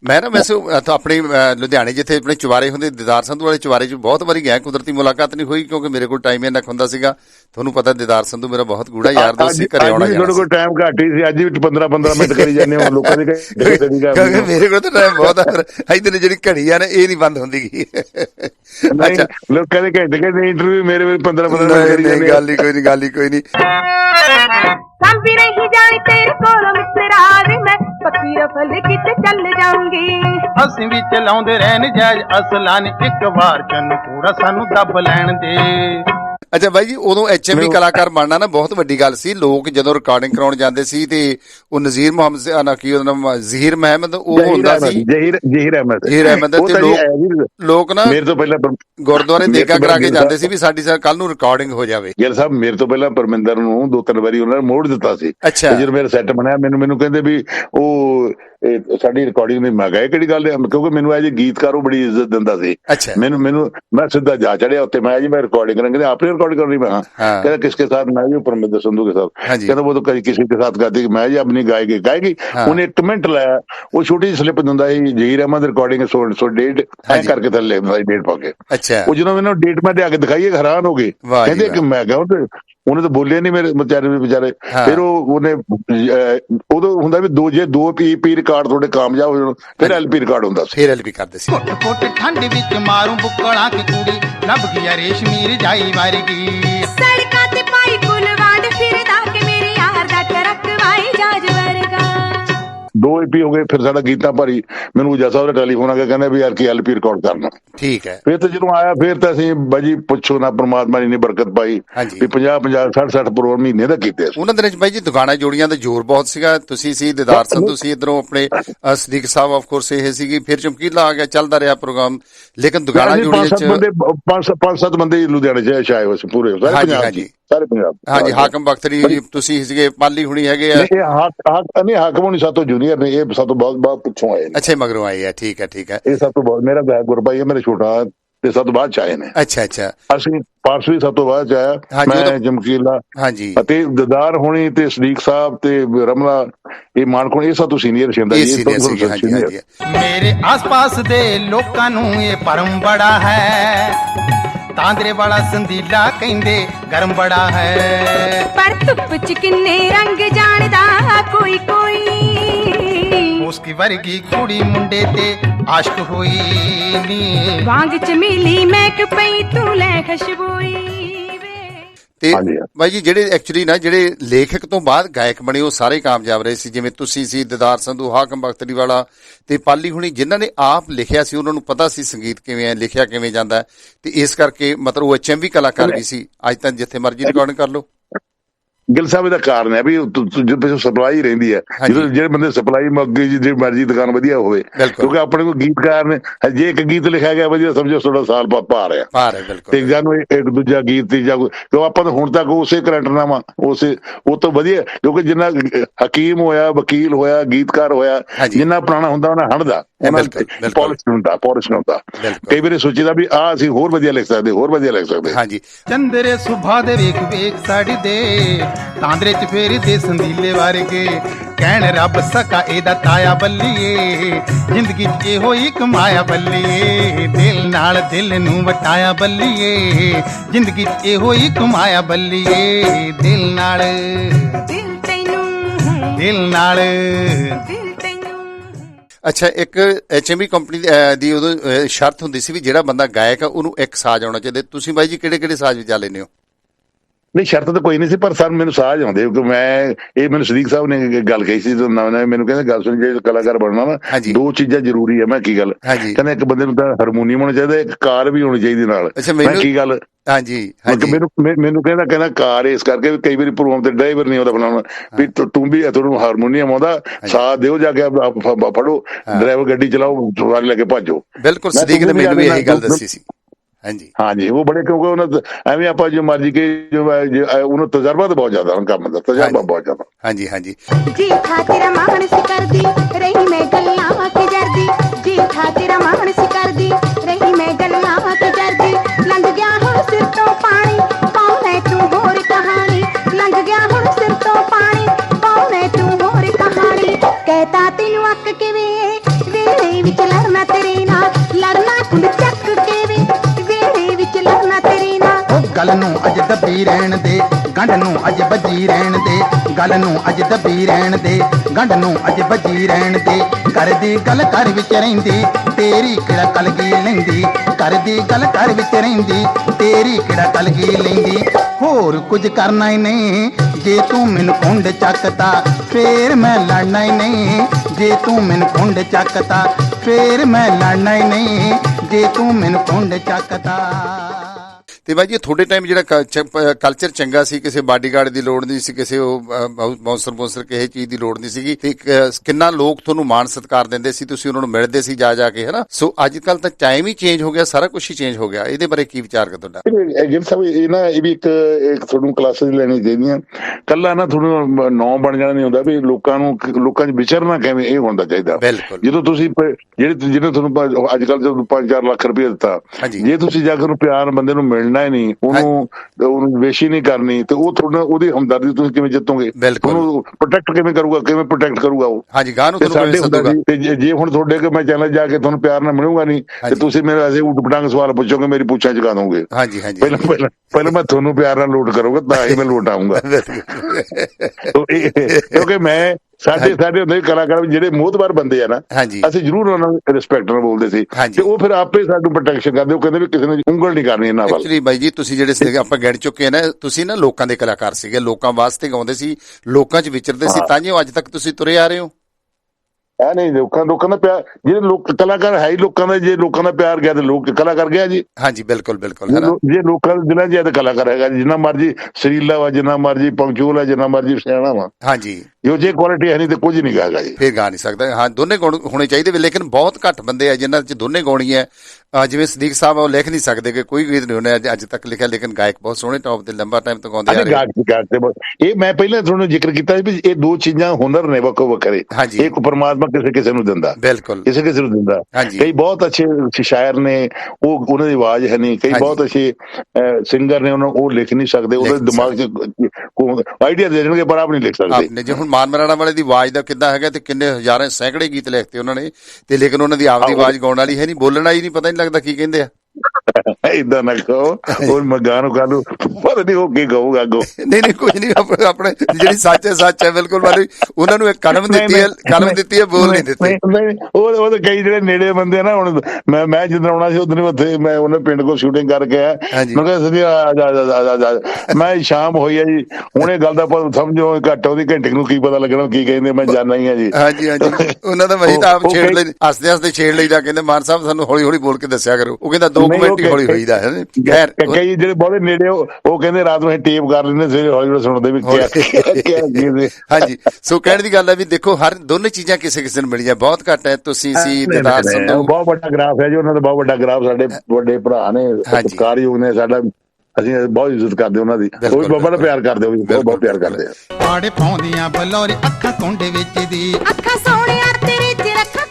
ਮੈਂ ਨਾ ਵੈਸੇ ਤਾਂ ਆਪਣੇ ਲੁਧਿਆਣੇ ਜਿੱਥੇ ਆਪਣੇ ਚੁਬਾਰੇ ਹੁੰਦੇ ਦੀਦਾਰ ਸੰਧੂ ਵਾਲੇ ਚੁਬਾਰੇ 'ਚ ਬਹੁਤ ਵਾਰੀ ਗਿਆ ਕੁਦਰਤੀ ਮੁਲਾਕਾਤ ਨਹੀਂ ਹੋਈ ਕਿਉਂਕਿ ਮੇਰੇ ਕੋਲ ਟਾਈਮ ਇੰਨਾ ਕੁ ਹੁੰਦਾ ਸੀਗਾ। ਤੁਹਾਨੂੰ ਪਤਾ ਦੀਦਾਰ ਸੰਧੂ ਮੇਰਾ ਬਹੁਤ ਗੂੜਾ ਯਾਰ ਦੋਸਤ ਸੀ ਘਰੇ ਆਉਣਾ ਜਾਣਾ ਕੋਲ ਟਾਈਮ ਘੱਟ ਹੀ ਸੀ ਅੱਜ ਵੀ 15 15 ਮਿੰਟ ਕਰੀ ਜਾਂਦੇ ਹੋ ਲੋਕਾਂ ਦੇ ਕਿਉਂਕਿ ਮੇਰੇ ਕੋਲ ਤਾਂ ਟਾਈਮ ਬਹੁਤ ਆ ਫਿਰ ਇਧਰ ਜਿਹੜੀ ਘੜੀ ਆ ਨਾ ਇਹ ਨਹੀਂ ਬੰਦ ਹੁੰਦੀ ਗੀ। ਨਹੀਂ ਅੱਛਾ। ਲੋਕਾਂ ਦੇ ਘੰਟੇ ਘੰਟੇ ਇੰਟਰਵਿਊ ਮੇਰੇ ਵਿੱਚ 15 15 ਮਿੰਟ ਕਰੀ ਜਾਂਦੇ। ਗੱਲ ਹੀ ਕੋਈ ਨਹੀਂ ਗੱਲ ਹੀ ਕੋਈ ਨਹੀਂ ਸੰਭੀ ਨਹੀਂ ਜਾਣੀ ਤੇਰੇ ਕੋਲ ਮਿੱਤਰਾ ਵੇ ਮੈਂ। ਪੱਕੀ ਰਫਲ ਕਿਤੇ ਚੱਲ ਜਾਊਂਗੀ। ਅਸੀਂ ਵੀ ਚਲਾਉਂਦੇ ਰਹਿਣ ਜਾਇਜ਼ ਅਸਲਾਂ ਨੇ ਇੱਕ ਵਾਰ ਚੰਨ ਕੂੜਾ ਸਾਨੂੰ ਦੱਬ ਲੈਣ ਦੇ। ਅੱਛਾ ਬਾਈ ਜੀ ਉਦੋਂ ਐਚਐਮਵੀ ਕਲਾਕਾਰ ਬਣਨਾ ਨਾ ਬਹੁਤ ਵੱਡੀ ਗੱਲ ਸੀ। ਲੋਕ ਜਦੋਂ ਰਿਕਾਰਡਿੰਗ ਕਰਾਉਣ ਜਾਂਦੇ ਸੀ ਤੇ ਉਹ ਨਜ਼ੀਰ ਮੁਹੰਮਦ ਨਾ ਕੀ ਉਹਦਾ ਨਾਮ ਜ਼ਹੀਰ ਮਹਿਮਦ ਉਹ ਹੁੰਦਾ ਸੀ। ਜ਼ਹੀਰ ਜ਼ਹੀਰ ਅਹਿਮਦ। ਜ਼ਹੀਰ ਅਹਿਮਦ ਤੇ ਲੋਕ- ਲੋਕ ਨਾ ਮੇਰੇ ਤੋਂ ਪਹਿਲਾਂ ਗੁਰਦੁਆਰੇ ਤੋਂ ਕਰਾ ਕੇ ਜਾਂਦੇ ਸੀ ਵੀ ਸਾਡੀ ਸਰ ਕੱਲ ਨੂੰ ਰਿਕਾਰਡਿੰਗ ਹੋ ਜਾਵੇ। ਗਿੱਲ ਸਾਹਿਬ ਮੇਰੇ ਤੋਂ ਪਹਿਲਾਂ ਪਰਮਿੰਦਰ ਨੂੰ ਦੋ ਤਿੰਨ ਵਾਰੀ ਉਹਨਾਂ ਨੇ ਮੋੜ ਦਿੱਤਾ ਸੀ। ਅੱਛਾ। ਜਦੋਂ ਮੇਰਾ ਸੈੱਟ ਬਣਿਆ ਮੈਨੂੰ ਮੈਨੂੰ ਕਹਿੰਦੇ ਵੀ ਉਹ ਸਾਡੀ ਰਿਕਾਰਡਿੰਗ ਨਹੀਂ। ਮੈਂ ਕਿਹਾ ਇਹ ਕਿਹੜੀ ਗੱਲ ਹੈ? ਕਿਉਂਕਿ ਮੈਨੂੰ ਗੀਤਕਾਰ ਉਹ ਬੜੀ ਇੱਜ਼ਤ ਦਿੰਦਾ ਸੀ। ਮੈਨੂੰ ਮੈਨੂੰ ਮੈਂ ਸਿੱਧਾ ਜਾ ਚੜਿਆ ਉੱਤੇ ਮੈਂ ਜੀ ਮੈਂ ਰਿਕਾਰਡਿੰਗ ਕਰਾਂਗਾ ਕਹਿੰਦੇ ਆਪਨੇ दूसरी रिकॉर्ड कर रही मैं हाँ हाँ। कह रहा किसके साथ मैं भी परमिंदर संधू के साथ हाँ जी। कहता वो तो कहीं किसी के साथ गाती मैं जी अपनी गाएगी गाएगी हाँ। ਉਹਨੇ ਇੱਕ ਮਿੰਟ ਲਾਇਆ ਉਹ ਛੋਟੀ ਜਿਹੀ ਸਲਿੱਪ ਦਿੰਦਾ ਸੀ Zaheer Ahmed recording so so date ਐ ਹਾਂਜੀ। ਕਰਕੇ ਥੱਲੇ ਹੁੰਦਾ ਸੀ ਡੇਟ ਪਾ ਕੇ ਅੱਛਾ ਉਹ ਜਦੋਂ ਮੈਨੂੰ ਡੇਟ ਮੈਂ ਲਿਆ ਕੇ ਦਿਖਾਈ ਇਹ ਹੈਰਾਨ ਹੋ ਗਏ ਵਾਹ ਜੀ ਕਹਿੰਦੇ ਕਿ ਵਾਹ। ਮੈਂ ਕਿਹਾ ਉਹ ਤੇ ਉਹਨੇ ਤਾਂ ਬੋਲਿਆ ਨਹੀਂ ਮੇਰੇ ਵਿਚਾਰੇ ਵੀ ਵਿਚਾਰੇ। ਫਿਰ ਉਹ ਉਹਨੇ ਉਦੋਂ ਹੁੰਦਾ ਵੀ ਦੋ ਜੇ ਦੋ ਪੀ ਪੀ ਰਿਕਾਰਡ ਤੁਹਾਡੇ ਕਾਮਯਾਬ ਹੋ ਜਾਣ ਫਿਰ ਐਲਪੀ ਰਿਕਾਰਡ ਹੁੰਦਾ ਸੀ। ਫੇਰ ਐਲਪੀ ਕਰਦੇ ਸੀ। ਘੁੱਟ ਘੁੱਟ ਠੰਡ ਵਿੱਚ ਮਾਰੂ ਬੁੱਕਲਾਂ ਕਿ ਕੁੜੀ ਲੱਭ ਗਿਆ ਰੇਸ਼ਮੀ ਰਜਾਈ ਵਰਗੀ। ਸੜਕਾਂ ਦੋ ਏਪੀ ਹੋ ਗਏ ਫਿਰ ਸਾਡਾ ਗੀਤਾ ਭਾਰੀ। ਮੈਨੂੰ ਉਜਾ ਸਾਹਿਬ ਦਾ ਟੈਲੀਫੋਨ ਆ ਕੇ ਕਹਿੰਦੇ ਵੀ ਯਾਰ ਕੀ ਐਲਪੀ ਰਿਕਾਰਡ ਕਰਨਾ। ਠੀਕ ਹੈ। ਫਿਰ ਤਾਂ ਜਦੋਂ ਆਇਆ ਫਿਰ ਤਾਂ ਅਸੀਂ ਬਾਜੀ ਪੁੱਛੋ ਨਾ ਪ੍ਰਮਾਤਮਾ ਨੇ ਬਰਕਤ ਪਾਈ। ਵੀ 50 50 60 60 ਪ੍ਰੋਗਰਾਮ ਮਹੀਨੇ ਦਾ ਕੀਤੇ। ਉਹਨਾਂ ਦਿਨਾਂ ਚ ਬਾਈ ਜੀ ਦੁਕਾਨਾਂ ਜੋੜੀਆਂ ਦਾ ਜ਼ੋਰ ਬਹੁਤ ਸੀਗਾ। ਤੁਸੀਂ ਸੀ ਦਿਦਾਰ ਸੰਧੂ ਸੀ ਇਧਰੋਂ ਆਪਣੇ ਸਦੀਕ ਸਾਹਿਬ ਆਫ ਕੋਰਸ ਇਹ ਸੀਗੀ। ਫਿਰ ਚਮਕੀਲਾ ਆ ਗਿਆ ਚੱਲਦਾ ਰਿਹਾ ਪ੍ਰੋਗਰਾਮ। ਲੇਕਿਨ ਦੁਕਾਨਾਂ ਜੋੜੀਆਂ ਚ ਬੰਦੇ ਪੰਜ ਪੰਜ ਸੱਤ ਬੰਦੇ ਲੁਧਿਆਣੇ ਚ ਛਾਏ ਹੋਏ ਸੀ ਪੂਰੇ ਸਾਰੇ ਹਾਂਜੀ, ਪੰਜਾਬ ਸਾਰੇ ਪੰਜਾਬ। ਹਾਂਜੀ ਹਾਕਮ ਬਖਤਰੀ ਤੁਸੀਂ ਸੀਗੇ ਪਾਲੀ ਹੁਣੀ ਹੈਗੇ ਆ। ਨਹੀਂ ਨਹੀਂ ਹਾਕਮ ਹੋਣੀ ਸਾਤੋਂ ਜੂਨੀਅਰ ਨੇ ਇਹ ਸਾਤੋਂ ਬਹੁਤ ਬਹੁਤ ਪਿੱਛੋਂ ਆਏ ਨੇ। ਅੱਛਾ ਮਗਰੋਂ ਆਏ ਆ ਠੀਕ ਹੈ ਠੀਕ ਹੈ ਇਹ ਸਭ ਤੋਂ ਬਹੁਤ ਮੇਰਾ ਭਾਈ ਗੁਰਬਾਈ ਹੈ ਮੇਰੇ ਛੋਟਾ ਤੇ ਸਭ ਤੋਂ ਬਾਅਦ ਚ ਆਏ ਨੇ। ਅੱਛਾ ਅੱਛਾ। ਅਸੀਂ ਪਾਰਸਵੀ ਸਭ ਤੋਂ ਬਾਅਦ ਚ ਆਇਆ ਹਾਂਜੀ, ਉਹ ਮੈਂ ਤਾਂ- ਜਮਕੀਲਾ ਹਾਂਜੀ। ਅਤੇ ਦਦਾਰ ਹੋਣੀ ਤੇ ਸਦੀਕ ਸਾਹਿਬ ਤੇ ਰਮਲਾ ਇਹ ਮਾਨਕੋਣ ਇਹ ਸਭ ਤੋਂ ਸੀਨੀਅਰ ਸਿੰਦਾ ਇਹ ਸੀਨੀਅਰ ਹਾਂਜੀ ਹਾਂਜੀ। ਮੇਰੇ ਆਸ-ਪਾਸ ਦੇ ਲੋਕਾਂ ਨੂੰ ਇਹ ਭਰਮ ਬੜਾ ਹੈ। ਤਾਂਦਰੇ ਵਾਲਾ ਸੰਦੀਲਾ ਕਹਿੰਦੇ ਗਰਮ ਬੜਾ ਹੈ। ਪਰ ਧੁੱਪ ਚ ਕਿੰਨੇ ਰੰਗ ਜਾਣਦਾ ਕੋਈ ਕੋਈ ਉਸਕੀ ਵਰਗੀ ਕੁੜੀ ਮੁੰਡੇ ਤੇ ਆਸ਼ਕ ਹੋਈ ਨੀ। ਵਾਂਗ ਚ ਮਿਲੀ ਮਹਿਕ ਪਈ ਤੂੰ ਲੈ ਖੁਸ਼ਬੂਈ ਵੇ। ਤੇ ਹਾਂਜੀ। ਬਾਈ ਜੀ ਜਿਹੜੇ ਐਕਚੁਅਲੀ ਨਾ ਜਿਹੜੇ ਲੇਖਕ ਤੋਂ ਬਾਅਦ ਗਾਇਕ ਬਣੇ ਉਹ ਸਾਰੇ ਕਾਮਯਾਬ ਰਹੇ ਸੀ। ਜਿਵੇਂ ਤੁਸੀਂ ਸੀ ਦਿਦਾਰ ਸੰਧੂ ਹਾਕਮ ਬਖਤਰੀ ਵਾਲਾ ਤੇ ਪਾਲੀ ਹੁਣੀ ਜਿਨ੍ਹਾਂ ਨੇ ਆਪ ਲਿਖਿਆ ਸੀ ਉਹਨਾਂ ਨੂੰ ਪਤਾ ਸੀ ਸੰਗੀਤ ਕਿਵੇਂ ਹੈ ਲਿਖਿਆ ਕਿਵੇਂ ਜਾਂਦਾ ਹੈ, ਤੇ ਇਸ ਕਰਕੇ ਮਤਲਬ ਉਹ ਐਚਐਮਵੀ ਕਲਾਕਾਰ ਵੀ ਸੀ। ਅੱਜ ਤੱਕ ਜਿੱਥੇ ਮਰਜ਼ੀ ਰਿਕਾਰਡਿੰਗ ਕਰ ਲਓ। ਗਿਲ ਸਾਹਿਬ ਦਾ ਕਾਰਨ ਹੈ ਵੀ ਜਦੋਂ ਸਪਲਾਈ ਰਹਿੰਦੀ ਹੈ। ਜਦੋਂ ਜਿਹੜੇ ਬੰਦੇ ਸਪਲਾਈ ਮੱਗੇ ਜਿਹੜੀ ਮਰਜ਼ੀ ਦੁਕਾਨ ਵਧੀਆ ਹੋਵੇ। ਕਿਉਂਕਿ ਆਪਣੇ ਕੋਲ ਗੀਤਕਾਰ ਨੇ ਜੇ ਇੱਕ ਗੀਤ ਲਿਖਿਆ ਗਿਆ ਵਧੀਆ ਸਮਝੋ ਥੋੜਾ ਸਾਲ ਪਾ ਪਾ ਰਿਹਾ ਭਾਰ ਹੈ ਤੇ ਜਾਨੂੰ ਇੱਕ ਦੂਜਾ ਗੀਤ ਤੀਜਾ ਕੋਈ ਕਿਉਂ ਆਪਾਂ ਤਾਂ ਹੁਣ ਤੱਕ ਉਸੇ ਕਰੰਟ ਨਾਮਾ ਉਸੇ ਉਹ ਤੋਂ ਵਧੀਆ ਕਿਉਂਕਿ ਜਿੰਨਾ ਹਕੀਮ ਹੋਇਆ ਵਕੀਲ ਹੋਇਆ ਗੀਤਕਾਰ ਹੋਇਆ। ਜਿੰਨਾ ਪੁਰਾਣਾ ਹੁੰਦਾ ਉਹਨਾਂ ਹਟਦਾ ਉਹਨਾਂ ਬਿਲਕੁਲ, ਬਿਲਕੁਲ। ਪਾਲਿਸ਼ ਹੁੰਦਾ ਪਾਲਿਸ਼ ਹੁੰਦਾ। ਕਈ ਵਾਰੀ ਸੋਚੀਦਾ ਵੀ ਆ ਅਸੀਂ ਹੋਰ ਵਧੀਆ ਲਿਖ ਸਕਦੇ ਹੋਰ ਵਧੀਆ ਲਿਖ ਸਕਦੇ ਹਾਂਜੀ ਚੰਦਰੇ ਸੁਭਾ ਦੇ ਵੇਖ ਵੇਖ ਸਾੜੀ ਦੇ ਤਾਂਦਰੇ ਚ ਫੇਰ ਦੇ ਸੰਦੀਲੇ ਵਰਗੇ ਕਹਿਣ ਰੱਬ ਸਕਾ ਇਹਦਾ ਤਾਇਆ ਬੱਲੀਏ ਜ਼ਿੰਦਗੀ ਚ ਇਹੋ ਹੀ ਕਮਾਇਆ ਬੱਲੀਏ ਦਿਲ ਨਾਲ ਦਿਲ ਨੂੰ ਵਟਾਇਆ ਬੱਲੀਏ ਜ਼ਿੰਦਗੀ ਚ ਇਹੋ ਹੀ ਕਮਾਇਆ ਬੱਲੀਏ ਦਿਲ ਨਾਲ ਦਿਲ ਤੈਨੂੰ ਦਿਲ ਨਾਲ ਦਿਲ ਅੱਛਾ, ਇੱਕ ਐਚਐਮਵੀ ਕੰਪਨੀ ਦੀ ਉਦੋਂ ਸ਼ਰਤ ਹੁੰਦੀ ਸੀ ਵੀ ਜਿਹੜਾ ਬੰਦਾ ਗਾਇਕ ਆ, ਉਹਨੂੰ ਇੱਕ ਸਾਜ਼ ਆਉਣਾ ਚਾਹੀਦਾ। ਤੁਸੀਂ ਬਾਈ ਜੀ ਕਿਹੜੇ ਕਿਹੜੇ ਸਾਜ਼ ਵਜਾ ਲੈਂਦੇ ਹੋ? ਨਹੀਂ ਸ਼ਰਤ ਤਾਂ ਕੋਈ ਨਹੀਂ ਸੀ ਪਰ ਸਰ ਮੈਨੂੰ ਸਾਜ ਆਉਂਦੇ ਕਿਉਂਕਿ ਮੈਂ ਇਹ ਮੈਨੂੰ ਸਦੀਕ ਸਾਹਿਬ ਨੇ ਗੱਲ ਕਹੀ ਸੀ ਨਵੇਂ ਨਵੇਂ ਮੈਨੂੰ ਕਹਿੰਦੇ ਗੱਲ ਸੁਣ ਜੇ ਕਲਾਕਾਰ ਬਣਨਾ ਨਾ। ਦੋ ਚੀਜ਼ਾਂ ਜ਼ਰੂਰੀ ਹੈ ਮੈਂ ਕੀ ਗੱਲ। ਕਹਿੰਦਾ ਇੱਕ ਬੰਦੇ ਨੂੰ ਤਾਂ ਹਾਰਮੋਨੀਅਮ ਹੋਣਾ ਚਾਹੀਦਾ ਇੱਕ ਕਾਰ ਵੀ ਹੋਣੀ ਚਾਹੀਦੀ ਨਾਲ। ਮੈਂ ਕੀ ਗੱਲ? ਹਾਂਜੀ ਹਾਂਜੀ। ਮੈਨੂੰ ਮੈਨੂੰ ਕਹਿੰਦਾ ਕਹਿੰਦਾ ਕਾਰ ਇਸ ਕਰਕੇ ਵੀ ਕਈ ਵਾਰੀ ਪ੍ਰੋਗਰਾਮ ਤੇ ਡਰਾਈਵਰ ਨਹੀਂ ਆਉਂਦਾ ਬਣਾਉਣਾ। ਵੀ ਤੂੰ- ਤੂੰ ਵੀ ਤੁਹਾਨੂੰ ਹਾਰਮੋਨੀਅਮ ਆਉਂਦਾ ਸਾਥ ਦਿਓ ਜਾ ਕੇ ਫੜੋ ਡਰਾਈਵਰ ਗੱਡੀ ਚਲਾਓ ਸਵਾਰੀ ਲੈ ਕੇ ਭੱਜੋ। ਬਿਲਕਲ ਸਦੀਕ ਨੇ ਮੈਨੂੰ ਵੀ ਇਹੀ ਗੱਲ ਦੱਸੀ ਸੀ। ਹਾਂਜੀ। ਹਾਂਜੀ ਉਹ ਬੜੇ ਕਿਉਂਕਿ ਉਹਨਾਂ ਐਵੇਂ ਆਪਾਂ ਜੋ ਮਰਜ਼ੀ ਕੇ ਜੋ ਉਹਨੂੰ ਤਜਰਬਾ ਤਾਂ ਬਹੁਤ ਜ਼ਿਆਦਾ ਉਹਨਾਂ ਕੰਮ ਦਾ ਤਜਰਬਾ। ਬਹੁਤ ਜ਼ਿਆਦਾ। ਹਾਂਜੀ ਹਾਂਜੀ। ਜੀ ਥਾ ਤੇਰਾ ਮਾਣ ਸੀ ਕਰਦੀ ਰਹੀ ਮੈਂ ਗੱਲਾਂ ਕਿ ਜਰਦੀ। ਜੀ ਥਾ ਤੇਰਾ ਮਾਣ ਸੀ ਕਰਦੀ ਰਹੀ ਮੈਂ ਗੱਲਾਂ ਕਿ ਜਰਦੀ। ਲੰਘ ਗਿਆ ਹੁਣ ਸਿਰ ਤੋਂ ਪਾਣੀ ਪਾਉਣੇ ਤੂੰ ਹੋਰ ਕਹਾਣੀ? ਲੰਘ ਗਿਆ ਹੁਣ ਸਿਰ ਤੋਂ ਪਾਣੀ ਪਾਉਣੇ ਤੂੰ ਹੋਰ ਕਹਾਣੀ? ਕਹਿਤਾ ਤੈਨੂੰ ਅੱਕ ਕਿਵੇਂ? ਵੇਲੇ ਵਿੱਚ ਲੜਨਾ ਗੱਲ ਨੂੰ ਅੱਜ ਦੱਬੀ ਰਹਿਣ ਦੇ ਗੰਢ ਨੂੰ ਅੱਜ ਵੱਜੀ ਰਹਿਣ ਦੇ ਗੱਲ ਨੂੰ ਅੱਜ ਦੱਬੀ ਰਹਿਣ ਦੇ ਗੰਢ ਨੂੰ ਅੱਜ ਵੱਜੀ ਰਹਿਣ ਦੇ। ਕਰਦੀ ਗੱਲ ਘਰ ਵਿੱਚ ਰਹਿੰਦੀ, ਤੇਰੀ ਕਿਹੜਾ ਕਲਗੀ ਲੈਂਦੀ? ਕਰਦੀ ਗੱਲ ਕਰ ਵਿੱਚ ਰਹਿੰਦੀ, ਤੇਰੀ ਕਿਹੜਾ ਕਲਗੀ ਲੈਂਦੀ? ਹੋਰ ਕੁਝ ਕਰਨਾ ਹੀ ਨਹੀਂ, ਜੇ ਤੂੰ ਮੈਨੂੰ ਕੁੰਡ ਚੱਕਤਾ, ਫੇਰ ਮੈਂ ਲੜਨਾ ਹੀ ਨਹੀਂ। ਜੇ ਤੂੰ ਮੈਨੂੰ ਕੁੰਡ ਚੱਕਤਾ, ਫੇਰ ਮੈਂ ਲੜਨਾ ਹੀ ਨਹੀਂ। ਜੇ ਤੂੰ ਮੈਨੂੰ ਕੁੰਡ ਚੱਕਤਾ। ਤੇ ਬਾਈ ਜੀ ਤੁਹਾਡੇ ਟਾਈਮ ਜਿਹੜਾ ਕਲਚਰ ਚੰਗਾ ਸੀ ਕਿਸੇ ਬਾਡੀਗਾਰਡ ਦੀ ਲੋੜ ਨਹੀਂ ਸੀ ਕਿਸੇ ਉਹ ਬਾਉਂਸਰ ਬਾਉਂਸਰ ਕਿਸੇ ਚੀਜ਼ ਦੀ ਲੋੜ ਨਹੀਂ ਸੀਗੀ। ਤੇ ਕਿੰਨਾ ਲੋਕ ਤੁਹਾਨੂੰ ਮਾਣ ਸਤਿਕਾਰ ਦਿੰਦੇ ਸੀ ਤੁਸੀਂ ਉਹਨਾਂ ਨੂੰ ਮਿਲਦੇ ਸੀ ਜਾ ਜਾ ਕੇ ਹਨਾ? ਸੋ ਅੱਜ ਕੱਲ ਤਾਂ ਟਾਈਮ ਹੀ ਚੇਂਜ ਹੋ ਗਿਆ ਸਾਰਾ ਕੁਝ ਹੀ ਚੇਂਜ ਹੋ ਗਿਆ। ਇਹਦੇ ਬਾਰੇ ਕੀ ਵਿਚਾਰ ਹੈ ਤੁਹਾਡਾ? ਗਿਲ ਸਾਹਿਬ ਇਹ ਨਾ ਇਹ ਵੀ ਇੱਕ ਇੱਕ ਤੁਹਾਨੂੰ ਕਲਾਸਿਸ ਲੈਣੀ ਚਾਹੀਦੀਆਂ। ਕੱਲਾ ਨਾ ਤੁਹਾਨੂੰ ਨੌ ਬਣ ਜਾਣਾ ਨਹੀਂ ਹੁੰਦਾ ਵੀ ਲੋਕਾਂ ਨੂੰ ਲੋਕਾਂ 'ਚ ਵਿਚਰਨਾ ਕਿਵੇਂ ਇਹ ਹੁੰਦਾ ਚਾਹੀਦਾ। ਜਦੋਂ ਤੁਸੀਂ ਜਿਹੜੇ ਜਿਹਨੇ ਤੁਹਾਨੂੰ ਅੱਜ ਕੱਲ ਜਦੋਂ 5-4 ਲੱਖ ਰੁਪਏ ਦਿੱਤਾ। ਜੇ ਤੁਸੀਂ ਜਾ ਕੇ ਉਹਨੂੰ ਪਿਆਰ ਬੰਦੇ ਨੂੰ ਮਿਲਣਾ ਲੜਨਾ ਹੀ ਨਹੀਂ ਉਹਨੂੰ ਉਹਨੂੰ ਵੇਸ਼ੀ ਨਹੀਂ ਕਰਨੀ ਤੇ ਉਹ ਤੁਹਾਡਾ ਉਹਦੀ ਹਮਦਰਦੀ ਤੁਸੀਂ ਕਿਵੇਂ ਜਿੱਤੋਗੇ। ਉਹਨੂੰ ਪ੍ਰੋਟੈਕਟ ਕਿਵੇਂ ਕਰੂਗਾ ਕਿਵੇਂ ਪ੍ਰੋਟੈਕਟ ਕਰੂਗਾ ਉਹ? ਹਾਂਜੀ ਗਾਂ ਨੂੰ ਤੁਹਾਨੂੰ ਕਿਵੇਂ ਸੱਦੂਗਾ? ਤੇ ਜੇ- ਹੁਣ ਤੁਹਾਡੇ ਕਿ ਮੈਂ ਚੈਨਲ ਜਾ ਕੇ ਤੁਹਾਨੂੰ ਪਿਆਰ ਨਾਲ ਮਿਲੂੰਗਾ ਨਹੀਂ ਤੇ। ਤੁਸੀਂ ਮੇਰੇ ਐਸੇ ਉਟ ਪਟਾਂਗ ਸਵਾਲ ਪੁੱਛੋਗੇ ਮੇਰੀ ਪੁੱਛਾਂ ਚੁਕਾ ਦੋਗੇ ਹਾਂਜੀ ਹਾਂਜੀ ਪਹਿਲਾਂ ਪਹਿਲਾਂ ਪਹਿਲਾਂ ਮੈਂ ਤੁਹਾਨੂੰ ਪਿਆਰ ਨਾਲ ਲੋਟ ਕਰੂੰਗਾ ਤਾਂ ਹੀ ਮੈਂ ਲੋਟ ਆਉਂਗਾ ਕਿਉਂਕਿ ਮੈਂ ਸਾਡੇ ਸਾਡੇ ਹੁੰਦੇ ਕਲਾਕਾਰ ਜਿਹੜੇ ਮੋਹਤਬਾਰ ਬੰਦੇ ਆ ਨਾ ਅਸੀਂ ਜ਼ਰੂਰ ਉਹਨਾਂ ਨੂੰ ਰਿਸਪੈਕਟ ਨਾਲ ਬੋਲਦੇ ਸੀ। ਤੇ ਉਹ ਫਿਰ ਆਪੇ ਸਾਨੂੰ ਪ੍ਰੋਟੈਕਸ਼ਨ ਕਰਦੇ ਉਹ ਕਹਿੰਦੇ ਵੀ ਕਿਸੇ ਨੇ ਉਂਗਲ ਨਹੀਂ ਕਰਨੀ ਇਹਨਾਂ ਵੱਲ। ਐਕਚੁਅਲੀ ਬਾਈ ਜੀ ਤੁਸੀਂ ਜਿਹੜੇ ਸੀਗੇ ਆਪਾਂ ਗਿਣ ਚੁੱਕੇ ਆ ਨਾ ਤੁਸੀਂ ਨਾ ਲੋਕਾਂ ਦੇ ਕਲਾਕਾਰ ਸੀਗੇ ਲੋਕਾਂ ਵਾਸਤੇ ਗਾਉਂਦੇ ਸੀ ਲੋਕਾਂ 'ਚ ਵਿਚਰਦੇ ਸੀ ਤਾਂ ਜੋ ਅੱਜ ਤੱਕ ਤੁਸੀਂ ਤੁਰੇ ਆ ਰਹੇ ਹੋ। ਆ ਨਹੀਂ ਲੋਕਾਂ ਲੋਕਾਂ ਦਾ ਪਿਆਰ ਜਿਹੜੇ ਲੋਕ ਕਲਾਕਾਰ ਹੈ ਹੀ ਲੋਕਾਂ ਦਾ ਜੇ ਲੋਕਾਂ ਦਾ ਪਿਆਰ ਗਿਆ ਤੇ ਲੋਕ ਕਲਾਕਾਰ ਗਿਆ ਜੀ। ਹਾਂਜੀ ਬਿਲਕੁਲ ਬਿਲਕੁਲ ਜੇ ਹੈ ਨਾ? ਲੋ- ਜੇ ਲੋਕਾਂ ਦੇ ਦਿਲਾਂ 'ਚ ਹੈ ਕਲਾਕਾਰ ਹੈਗਾ। ਜਿੰਨਾ ਮਰਜ਼ੀ ਸਰੀਲਾ ਵਾ ਜਿੰਨਾ ਮਰਜ਼ੀ ਪੰਕਚੂਅਲ ਹੈ ਜਿੰਨਾ ਮਰਜ਼ੀ ਸਿਆਣਾ ਵਾ। ਹਾਂਜੀ। ਜੋ ਜੇ ਕੁਆਲਿਟੀ ਹੈ ਨਹੀਂ ਤੇ ਕੁਝ ਨਹੀਂ ਕਹਾਗਾ ਜੀ। ਫੇਰ ਗਾ ਨਹੀਂ ਸਕਦਾ। ਹਾਂ ਦੋਨੇ ਗੁਣ ਹੋਣੇ ਚਾਹੀਦੇ ਵੀ ਲੇਕਿਨ ਬਹੁਤ ਘੱਟ ਬੰਦੇ ਆ ਜਿਨ੍ਹਾਂ 'ਚ ਦੋਨੇ ਗਾਉਣੀ ਹੈ ਜਿਵੇਂ ਸਦੀਕ ਸਾਹਿਬ ਉਹ ਲਿਖ ਨਹੀਂ ਸਕਦੇ ਕਿ ਕੋਈ ਗੀਤ ਨਹੀਂ ਉਹਨੇ ਅੱਜ- ਅੱਜ ਤੱਕ ਲਿਖਿਆ ਲੇਕਿਨ ਗਾਇਕ ਬਹੁਤ ਸੋਹਣੇ ਟੌਪ ਤੇ ਲੰਬਾ ਟਾਈਮ ਤੋਂ ਗਾਉਂਦੇ ਆ ਰਹੇ ਗਾਇਕ ਗਾਇਕ ਇਹ ਮੈਂ ਪਹਿਲਾਂ ਤੁਹਾਨੂੰ ਜ਼ਿਕਰ ਕੀਤਾ ਸੀ ਵੀ ਇਹ ਦੋ ਚੀਜ਼ਾਂ ਹੁਨਰ ਨੇ ਵੱਖਰੇ। ਹਾਂਜੀ। ਇੱਕ ਪਰਮਾਤਮਾ ਕਿਸੇ ਕਿਸੇ ਨੂੰ ਦਿੰਦਾ। ਬਿਲਕੁਲ। ਕਿਸੇ ਕਿਸੇ ਨੂੰ ਦਿੰਦਾ। ਕਈ ਬਹੁਤ ਅੱਛੇ ਸ਼ਾਇਰ ਨੇ ਉਹ ਉਹਨਾਂ ਦੀ ਆਵਾਜ਼ ਹੈ ਨਹੀਂ। ਕਈ। ਬਹੁਤ ਅੱਛੇ ਸਿੰਗਰ ਨੇ ਉਹਨਾਂ ਉਹ ਲਿਖ ਨਹੀਂ ਸਕਦੇ। ਉਹਦੇ ਦਿਮਾਗ 'ਚ ਆਈਡੀਆ ਦੇ ਦੇਣਗੇ ਪਰ ਆਪ ਨਹੀਂ ਲਿਖ ਸਕਦੇ। ਆਪਨੇ ਜੇ ਹੁਣ ਮਾਨ ਮਰਾਣਾ ਵਾਲੇ ਦੀ ਆਵਾਜ਼ ਦਾ ਕਿੱਦਾਂ ਹੈਗਾ ਤੇ ਕਿੰਨੇ ਹਜ਼ਾਰਾਂ ਸੈਂਕੜੇ ਗੀਤ ਲਿਖਤੇ ਉਹਨਾਂ ਨੇ ਤੇ ਲੇਕਿਨ ਉਹਨਾਂ ਦੀ ਆਪਦੀ। ਆਵਾਜ਼ ਗਾਉਣ ਵਾਲੀ ਹੈ ਨਹੀਂ ਬੋਲਣਾ ਹੀ ਨਹੀਂ ਪਤਾ ਨਹੀਂ ਲੱਗਦਾ ਕੀ ਕਹਿੰਦੇ ਆ ਇਦਾਂ ਨਾ ਕਹੋ ਉਹ ਮੈਂ ਗਾਣੋ ਗਾਣੋ ਪਤਾ ਨਹੀਂ ਉਹ ਕੀ ਕਹੂਗਾ ਅੱਗੋਂ। ਨਹੀਂ ਨਹੀਂ ਕੁਝ ਨਹੀਂ ਆਪਣੇ- ਜਿਹੜੀ ਸੱਚ ਹੈ ਸੱਚ ਹੈ ਬਿਲਕੁਲ ਵਾਲੀ ਉਹਨਾਂ ਨੂੰ ਇੱਕ ਕਲਮ ਦਿੱਤੀ ਹੈ ਕਲਮ ਦਿੱਤੀ ਹੈ ਬੋਲ ਨਹੀਂ ਦਿੱਤੀ। ਉਹ ਉਹ ਤਾਂ ਕਈ ਜਿਹੜੇ ਨੇੜੇ ਬੰਦੇ ਨਾ ਹੁਣ ਮੈਂ ਮੈਂ ਜਦੋਂ ਆਉਣਾ ਸੀ ਉਦੋਂ ਉੱਥੇ ਮੈਂ ਉਹਨਾਂ ਪਿੰਡ ਕੋਲ ਸ਼ੂਟਿੰਗ ਕਰਕੇ ਆਇਆ। ਮੈਂ ਕਿਹਾ ਸਦੀ ਆ ਜਾ ਜਾ ਜਾ ਮੈਂ ਸ਼ਾਮ ਹੋਈ ਆ ਜੀ। ਹੁਣ ਇਹ ਗੱਲ ਦਾ ਪਤਾ ਸਮਝੋ ਘੱਟ ਉਹਦੀ ਘੰਟੇ ਨੂੰ ਕੀ ਪਤਾ ਲੱਗਣਾ ਕੀ ਕਹਿੰਦੇ ਮੈਂ ਜਾਣਾ ਹੀ ਆ ਜੀ। ਹਾਂਜੀ ਹਾਂਜੀ। ਉਹਨਾਂ ਦਾ ਵਹੀ ਤਾਂ ਆਪ ਛੇੜ ਲਈ ਹੱਸਦੇ ਹੱਸਦੇ ਛੇੜ ਲਈਦਾ ਕਹਿੰਦੇ ਮਾਨ ਸਾਹਿਬ ਸਾਨੂੰ ਹੌਲੀ ਹੌਲੀ ਬੋਲ ਕੇ ਦੱਸਿਆ ਕਰੋ। ਉਹ ਕਹਿੰਦਾ 2 ਨਹੀਂ, ਉਹ ਮਿੰਟ ਹੀ ਹੌਲੀ ਹੋਈਦਾ ਹੈ ਖੈਰ ਕਈ ਜਿਹੜੇ ਬਹੁਤ ਨੇੜੇ ਉਹ ਕਹਿੰਦੇ ਰਾਤ ਨੂੰ ਅਸੀਂ ਟੇਪ ਕਰ ਲੈਂਦੇ ਸਵੇਰੇ ਹੌਲੀ ਹੌਲੀ ਸੁਣਦੇ ਵੀ ਕੀ ਹਾਂਜੀ ਸੋ ਕਹਿਣ ਦੀ ਗੱਲ ਹੈ ਵੀ ਦੇਖੋ ਹਰ ਦੋਨੇ ਚੀਜ਼ਾਂ ਕਿਸੇ ਕਿਸੇ ਨੂੰ ਮਿਲੀਆਂ ਬਹੁਤ ਘੱਟ ਹੈ। ਤੁਸੀਂ ਸੀ ਦਿਦਾਰ ਸੰਧੂ ਬਹੁਤ ਵੱਡਾ ਗ੍ਰਾਫ ਹੈ ਜੀ ਉਹਨਾਂ ਦਾ ਬਹੁਤ ਵੱਡਾ ਗ੍ਰਾਫ ਸਾਡੇ ਵੱਡੇ ਭਰਾ ਨੇ। ਸਤਿਕਾਰਯੋਗ ਨੇ ਸਾਡਾ ਅਸੀਂ ਬਹੁਤ ਇੱਜ਼ਤ ਕਰਦੇ ਉਹਨਾਂ ਦੀ। ਉਹ ਬਾਬਾ ਦਾ ਪਿਆਰ ਕਰਦੇ ਉਹ ਵੀ ਬਹੁਤ ਬਹੁਤ ਪਿਆਰ। ਕਰਦੇ ਆ। ਪਾੜੇ ਪਾਉਂਦੀਆਂ ਬਲੌਰੀ ਅੱਖਾਂ ਕੁੰਡੇ ਵਿੱਚ ਦੀ। ਅੱਖਾਂ ਸੋਹਣਿਆ ਤੇਰੇ ਚ ਰੱਖਾਂ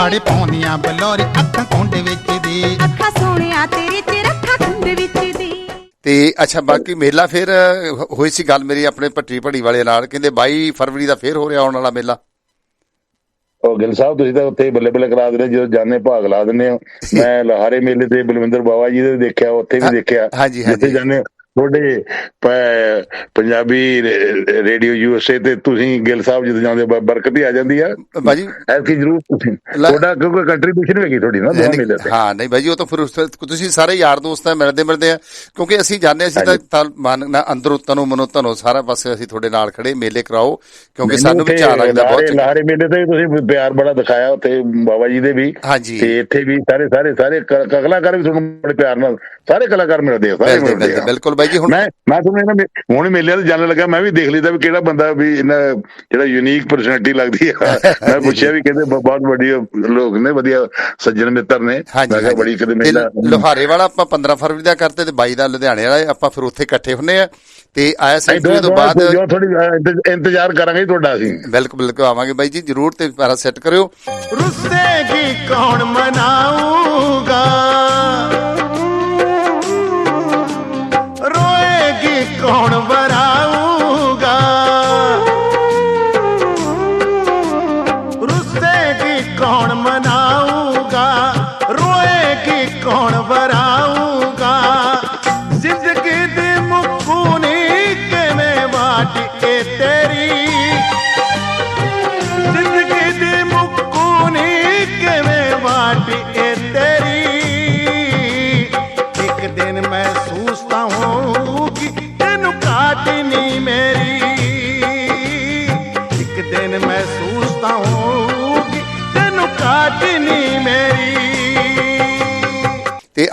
ਪਾੜੇ ਪਾਉਂਦੀਆਂ ਬਲੌਰੀ ਅੱਖਾਂ ਕੁੰਡੇ ਵਿੱਚ ਦੀ ਅੱਖਾਂ ਸੋਹਣਿਆ ਤੇਰੇ ਚ ਰੱਖਾਂ ਕੁੰਡ ਵਿੱਚ ਦੀ ਤੇ ਅੱਛਾ ਬਾਕੀ ਮੇਲਾ ਫਿਰ ਹੋਈ ਸੀ ਗੱਲ ਮੇਰੀ ਆਪਣੇ ਪੱਟੀ ਭੜੀ ਵਾਲੇ ਨਾਲ ਕਹਿੰਦੇ 22 ਫਰਵਰੀ ਦਾ ਫੇਰ ਹੋ ਰਿਹਾ ਆਉਣ ਵਾਲਾ ਮੇਲਾ। ਉਹ ਗਿਲ ਸਾਹਿਬ ਤੁਸੀਂ ਤਾਂ ਉੱਥੇ ਬੱਲੇ ਬੱਲੇ ਕਰਾ ਦਿੰਦੇ ਜਦੋਂ ਜਾਣੇ ਭਾਗ ਲਾ ਦਿੰਦੇ ਹੋ। ਮੈਂ ਲਹਾਰੇ ਮੇਲੇ ਤੇ ਬਲਵਿੰਦਰ ਬਾਵਾ ਜੀ ਦੇ ਦੇਖਿਆ ਉੱਥੇ ਵੀ ਦੇਖਿਆ। ਹਾਂਜੀ, ਜਿੱਥੇ ਹਾਂਜੀ। ਜਾਣੇ ਤੁਹਾਡੇ ਪੰਜਾਬੀ ਰੇਡੀਓ ਯੂਐਸਏ ਤੇ ਤੁਸੀਂ ਗਿਲ ਸਾਹਿਬ ਜਦੋਂ ਜਾਂਦੇ ਬਰਕਤ ਹੀ ਆ ਜਾਂਦੀ ਆ। ਬਾਜੀ ਐਸੀ ਜ਼ਰੂਰ ਤੁਸੀਂ ਤੁਹਾਡਾ ਕਿਉਂਕਿ ਕੰਟਰੀਬਿਊਸ਼ਨ ਹੈਗੀ ਤੁਹਾਡੀ ਨਾ ਦੋਵਾਂ ਮੇਲੇ ਤੇ। ਹਾਂ ਨਹੀਂ ਬਾਈ ਜੀ ਉਹ ਤਾਂ ਫਿਰ ਉਸ ਤੁਸੀਂ ਸਾਰੇ ਯਾਰ ਦੋਸਤ ਆ ਮਿਲਦੇ ਮਿਲਦੇ ਆ ਕਿਉਂਕਿ ਅਸੀਂ ਜਾਣਦੇ ਅਸੀਂ ਤਾਂ ਤਾਂ ਮਨ ਨਾ ਅੰਦਰੋਂ ਤਨੋਂ ਮਨੋਂ ਤਨੋਂ ਸਾਰਾ ਪਾਸੇ ਅਸੀਂ ਤੁਹਾਡੇ ਨਾਲ ਖੜੇ ਮੇਲੇ ਕਰਾਓ ਕਿਉਂਕਿ ਸਾਨੂੰ ਵੀ ਚਾਹ ਲੱਗਦਾ ਬਹੁਤ। ਲਹਾਰੇ ਮੇਲੇ ਤੇ ਤੁਸੀਂ ਪਿਆਰ ਬੜਾ ਦਿਖਾਇਆ ਉੱਥੇ ਬਾਬਾ ਜੀ ਦੇ ਵੀ। ਹਾਂਜੀ। ਤੇ ਇੱਥੇ ਵੀ ਸਾਰੇ ਸਾਰੇ ਸਾਰੇ ਕਲਾਕਾਰ ਵੀ ਤੁਹਾਨੂੰ ਬੜੇ ਪਿਆਰ ਨਾਲ ਸਾਰੇ ਕਲਾਕਾਰ ਮਿਲਦੇ ਆ ਸਾਰੇ ਮਿਲਦੇ ਬਿਲਕੁਲ ਬਾਈ ਜੀ ਹੁਣ ਮੈਂ ਮੈਂ ਤੁਹਾਨੂੰ ਇਹਨਾਂ ਹੁਣ ਮੇਲਿਆਂ ਤੇ ਜਾਣਨ ਲੱਗਾ ਮੈਂ ਵੀ ਦੇਖ ਲਈਦਾ ਵੀ ਕਿਹੜਾ ਬੰਦਾ ਵੀ ਇਹਨਾਂ ਜਿਹੜਾ ਯੂਨੀਕ ਪਰਸਨੈਲਿਟੀ ਲੱਗਦੀ ਆ। ਮੈਂ ਪੁੱਛਿਆ ਵੀ ਕਹਿੰਦੇ ਬਹੁਤ ਵਧੀਆ ਲੋਕ ਨੇ ਵਧੀਆ ਸੱਜਣ ਮਿੱਤਰ ਨੇ। ਮੈਂ ਕਿਹਾ ਬੜੀ ਕਿਤੇ ਤੇ ਮੇਲਾ ਲੋਹਾਰੇ ਵਾਲਾ ਆਪਾਂ 15 ਫਰਵਰੀ ਦਾ ਕਰਤੇ ਤੇ 22 ਦਾ ਲੁਧਿਆਣੇ ਵਾਲਾ ਆਪਾਂ ਫਿਰ ਉੱਥੇ ਇਕੱਠੇ ਹੁੰਨੇ ਆ। ਤੇ ਆਇਆ ਸੈਂਟਰੀ ਤੋਂ ਬਾਅਦ ਜੋ ਥੋੜੀ ਇੰਤਜ਼ਾਰ ਕਰਾਂਗੇ ਤੁਹਾਡਾ ਅਸੀਂ। ਬਿਲਕੁਲ ਬਿਲਕੁਲ ਆਵਾਂਗੇ ਬਾਈ ਜੀ ਜਰੂਰ ਤੇ ਪੈਰਾ ਸੈੱਟ ਕਰਿਓ। ਰੁੱਸੇਗੀ ਕੌਣ ਮਨਾਊਗਾ? ਰੋਏਗੀ ਕੌਣ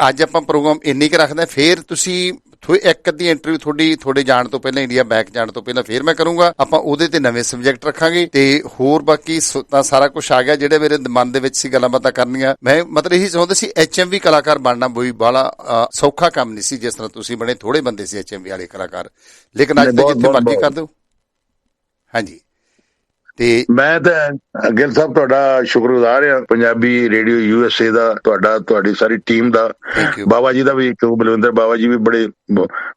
ਅੱਜ ਆਪਾਂ ਪ੍ਰੋਗਰਾਮ ਇੰਨੀ ਕੁ ਰੱਖਦੇ ਫੇਰ ਤੁਸੀਂ ਇੱਕ ਅੱਧੀ ਇੰਟਰਵਿਊ ਤੁਹਾਡੀ ਤੁਹਾਡੇ ਜਾਣ ਤੋਂ ਪਹਿਲਾਂ ਇੰਡੀਆ ਬੈਕ ਜਾਣ ਤੋਂ ਪਹਿਲਾਂ ਫੇਰ ਮੈਂ ਕਰੂੰਗਾ। ਆਪਾਂ ਉਹਦੇ ਤੇ ਨਵੇਂ ਸਬਜੈਕਟ ਰੱਖਾਂਗੇ ਤੇ ਹੋਰ ਬਾਕੀ ਸ- ਤਾਂ ਸਾਰਾ ਕੁਝ ਆ ਗਿਆ ਜਿਹੜੇ ਮੇਰੇ ਮਨ ਦੇ ਵਿੱਚ ਸੀ ਗੱਲਾਂ ਬਾਤਾਂ ਕਰਨੀਆਂ। ਮੈਂ ਮਤਲਬ ਇਹੀ ਚਾਹੁੰਦਾ ਸੀ ਐਚਐਮਵੀ ਕਲਾਕਾਰ ਬਣਨਾ ਕੋਈ ਬਾਲਾ ਸੌਖਾ ਕੰਮ ਨਹੀਂ ਸੀ ਜਿਸ ਤਰ੍ਹਾਂ ਤੁਸੀਂ ਬਣੇ ਥੋੜੇ ਬੰਦੇ ਸੀ ਐਚਐਮਵੀ ਵਾਲੇ ਕਲਾਕਾਰ। ਲੇਕਿਨ ਅੱਜ ਬਹੁਤ- ਜਿੱਥੇ ਮਰਜ਼ੀ ਕਰ। ਦਿਓ। ਹਾਂਜੀ। ਤੇ ਮੈਂ ਤਾਂ ਗਿੱਲ ਸਾਹਿਬ ਤੁਹਾਡਾ ਸ਼ੁਕਰਗੁਜ਼ਾਰ ਹਾਂ ਪੰਜਾਬੀ ਰੇਡੀਓ ਯੂਐਸਏ ਦਾ ਤੁਹਾਡਾ ਤੁਹਾਡੀ ਸਾਰੀ ਟੀਮ ਦਾ. ਬਾਬਾ ਜੀ ਦਾ ਵੀ ਕਿਉਂ ਬਲਵਿੰਦਰ ਬਾਬਾ ਜੀ ਵੀ ਬੜੇ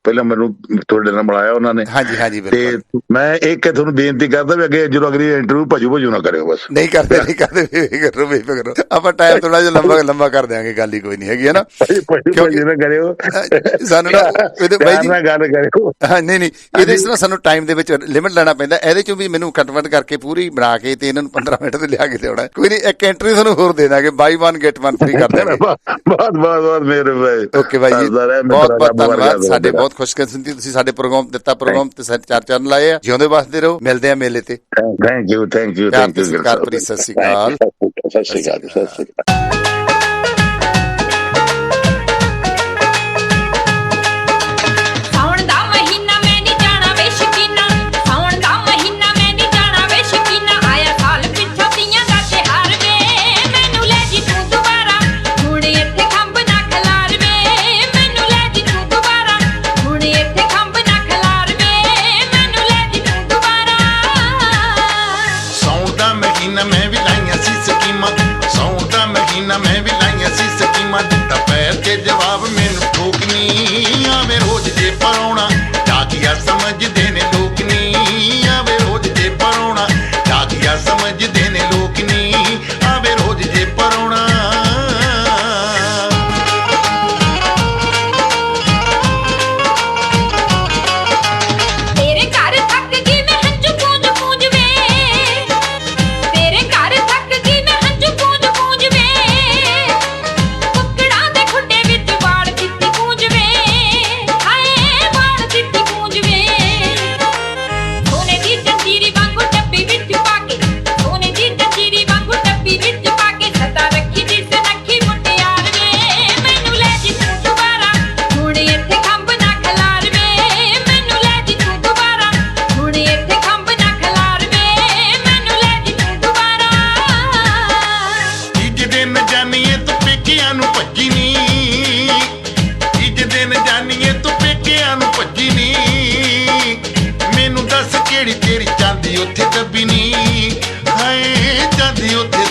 ਪਹਿਲਾਂ ਮੈਨੂੰ ਤੁਹਾਡੇ ਨਾਲ ਮਿਲਾਇਆ ਉਹਨਾਂ ਨੇ। ਹਾਂਜੀ ਹਾਂਜੀ ਤੇ ਬਿਲਕੁਲ। ਮੈਂ ਇੱਕ ਤੁਹਾਨੂੰ ਬੇਨਤੀ ਕਰਦਾ ਵੀ ਅੱਗੇ ਜਦੋਂ ਅਗਲੀ ਇੰਟਰਵਿਊ ਭਜੂ ਭਜੂ ਨਾ ਕਰਿਓ ਬਸ। ਨਹੀਂ ਕਰਦੇ ਨਹੀਂ ਕਰਦੇ ਰਹੋ ਬੇਫਿਕਰ ਰਹੋ। ਆਪਾਂ ਟਾਈਮ ਥੋੜਾ ਜਿਹਾ ਲੰਬਾ ਲੰਬਾ ਕਰ ਦਿਆਂਗੇ ਗੱਲ ਹੀ ਕੋਈ ਨਹੀਂ ਹੈਗੀ ਹੈ ਨਾ ਭਜੂ ਭਜੂ ਕਿਉਂਕਿ- ਨਾ ਕਰਿਓ ਸਾਨੂੰ ਨਾ ਇਹਦੇ ਬਾਈ ਜੀ ਨਾਲ ਗੱਲ ਕਰਿਓ। ਹਾਂ ਨਹੀਂ ਨਹੀਂ। ਇਹਦੇ ਇਸ ਤਰ੍ਹਾਂ ਸਾਨੂੰ ਟਾਈਮ ਦੇ ਵਿੱਚ ਲਿਮਿਟ ਲੈਣਾ ਪੈਂਦਾ। ਇਹਦੇ ਚੋਂ ਵੀ ਮੈਨੂੰ ਕਟਵਟ ਕਰਕੇ ਪੂਰੀ ਬਣਾ ਕੇ ਤੇ ਇਹਨਾਂ ਨੂੰ 15 ਮਿੰਟ ਤੇ ਲਿਆ ਕੇ ਦੇਣਾ ਕੋਈ ਨਹੀਂ ਇੱਕ ਐਂਟਰੀ ਤੁਹਾਨੂੰ ਹੋਰ ਦੇ ਦਾਂਗੇ ਬਾਈ 1 ਗੈਟ 1 ਫ੍ਰੀ ਕਰ ਦਾਂਗੇ। [laughs] ਬਹੁਤ ਬਹੁਤ ਬਹੁਤ ਮੇਰੇ ਭਾਈ। ਓਕੇ ਬਾਈ ਜੀ ਬਹੁਤ ਬਹੁਤ ਧੰਨਵਾਦ। ਸਾਡੇ। ਬਹੁਤ ਖੁਸ਼ਕਿਸਮਤੀ ਤੁਸੀਂ ਸਾਡੇ ਪ੍ਰੋਗਰਾਮ ਦਿੱਤਾ ਪ੍ਰੋਗਰਾਮ ਤੇ ਸਾਡੇ ਚਾਰ ਚਰਨ ਲਾਏ ਆ। ਜਿਉਂਦੇ ਵਸਦੇ ਰਹੋ ਮਿਲਦੇ ਆ ਮੇਲੇ ਤੇ। Thank you thank you thank you ਸਤਿ ਸ਼੍ਰੀ ਅਕਾਲ। ਸਤਿ ਸ਼੍ਰੀ ਅਕਾਲ। ਸਤਿ ਸ਼੍ਰੀ ਅਕਾਲ।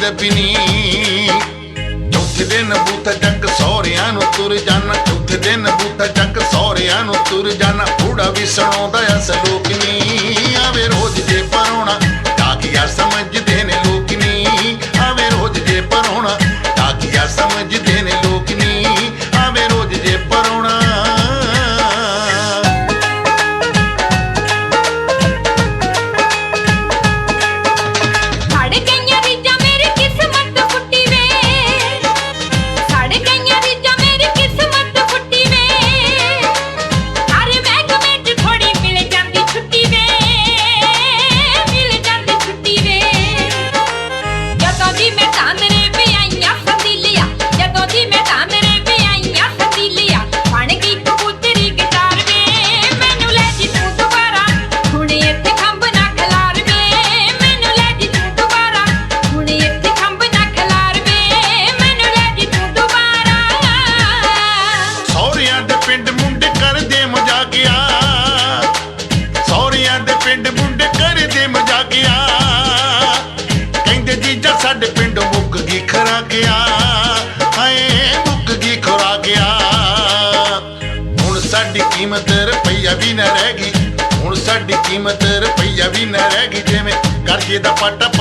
ਚਾਂਦੀ ਚੌਥੇ ਦਿਨ ਬੂਥਾ ਚੱਕ ਸਹੁਰਿਆਂ ਨੂੰ ਤੁਰ ਜਾਣਾ। ਚੌਥੇ ਦਿਨ ਬੂਥਾ ਚੱਕ ਸਹੁਰਿਆਂ ਨੂੰ ਤੁਰ ਜਾਣਾ। ਬੂੜਾ ਵੀ ਸੁਣਾਉਂਦਾ ਆ ਸਲੋਕ ਆਵੇ ਰੋਜ਼ ਜੇ ਪਰੋਣਾ ਜਾਗਿਆ ਸਮਝਦੇ ਨੇ ਲੋਕ ਨਾ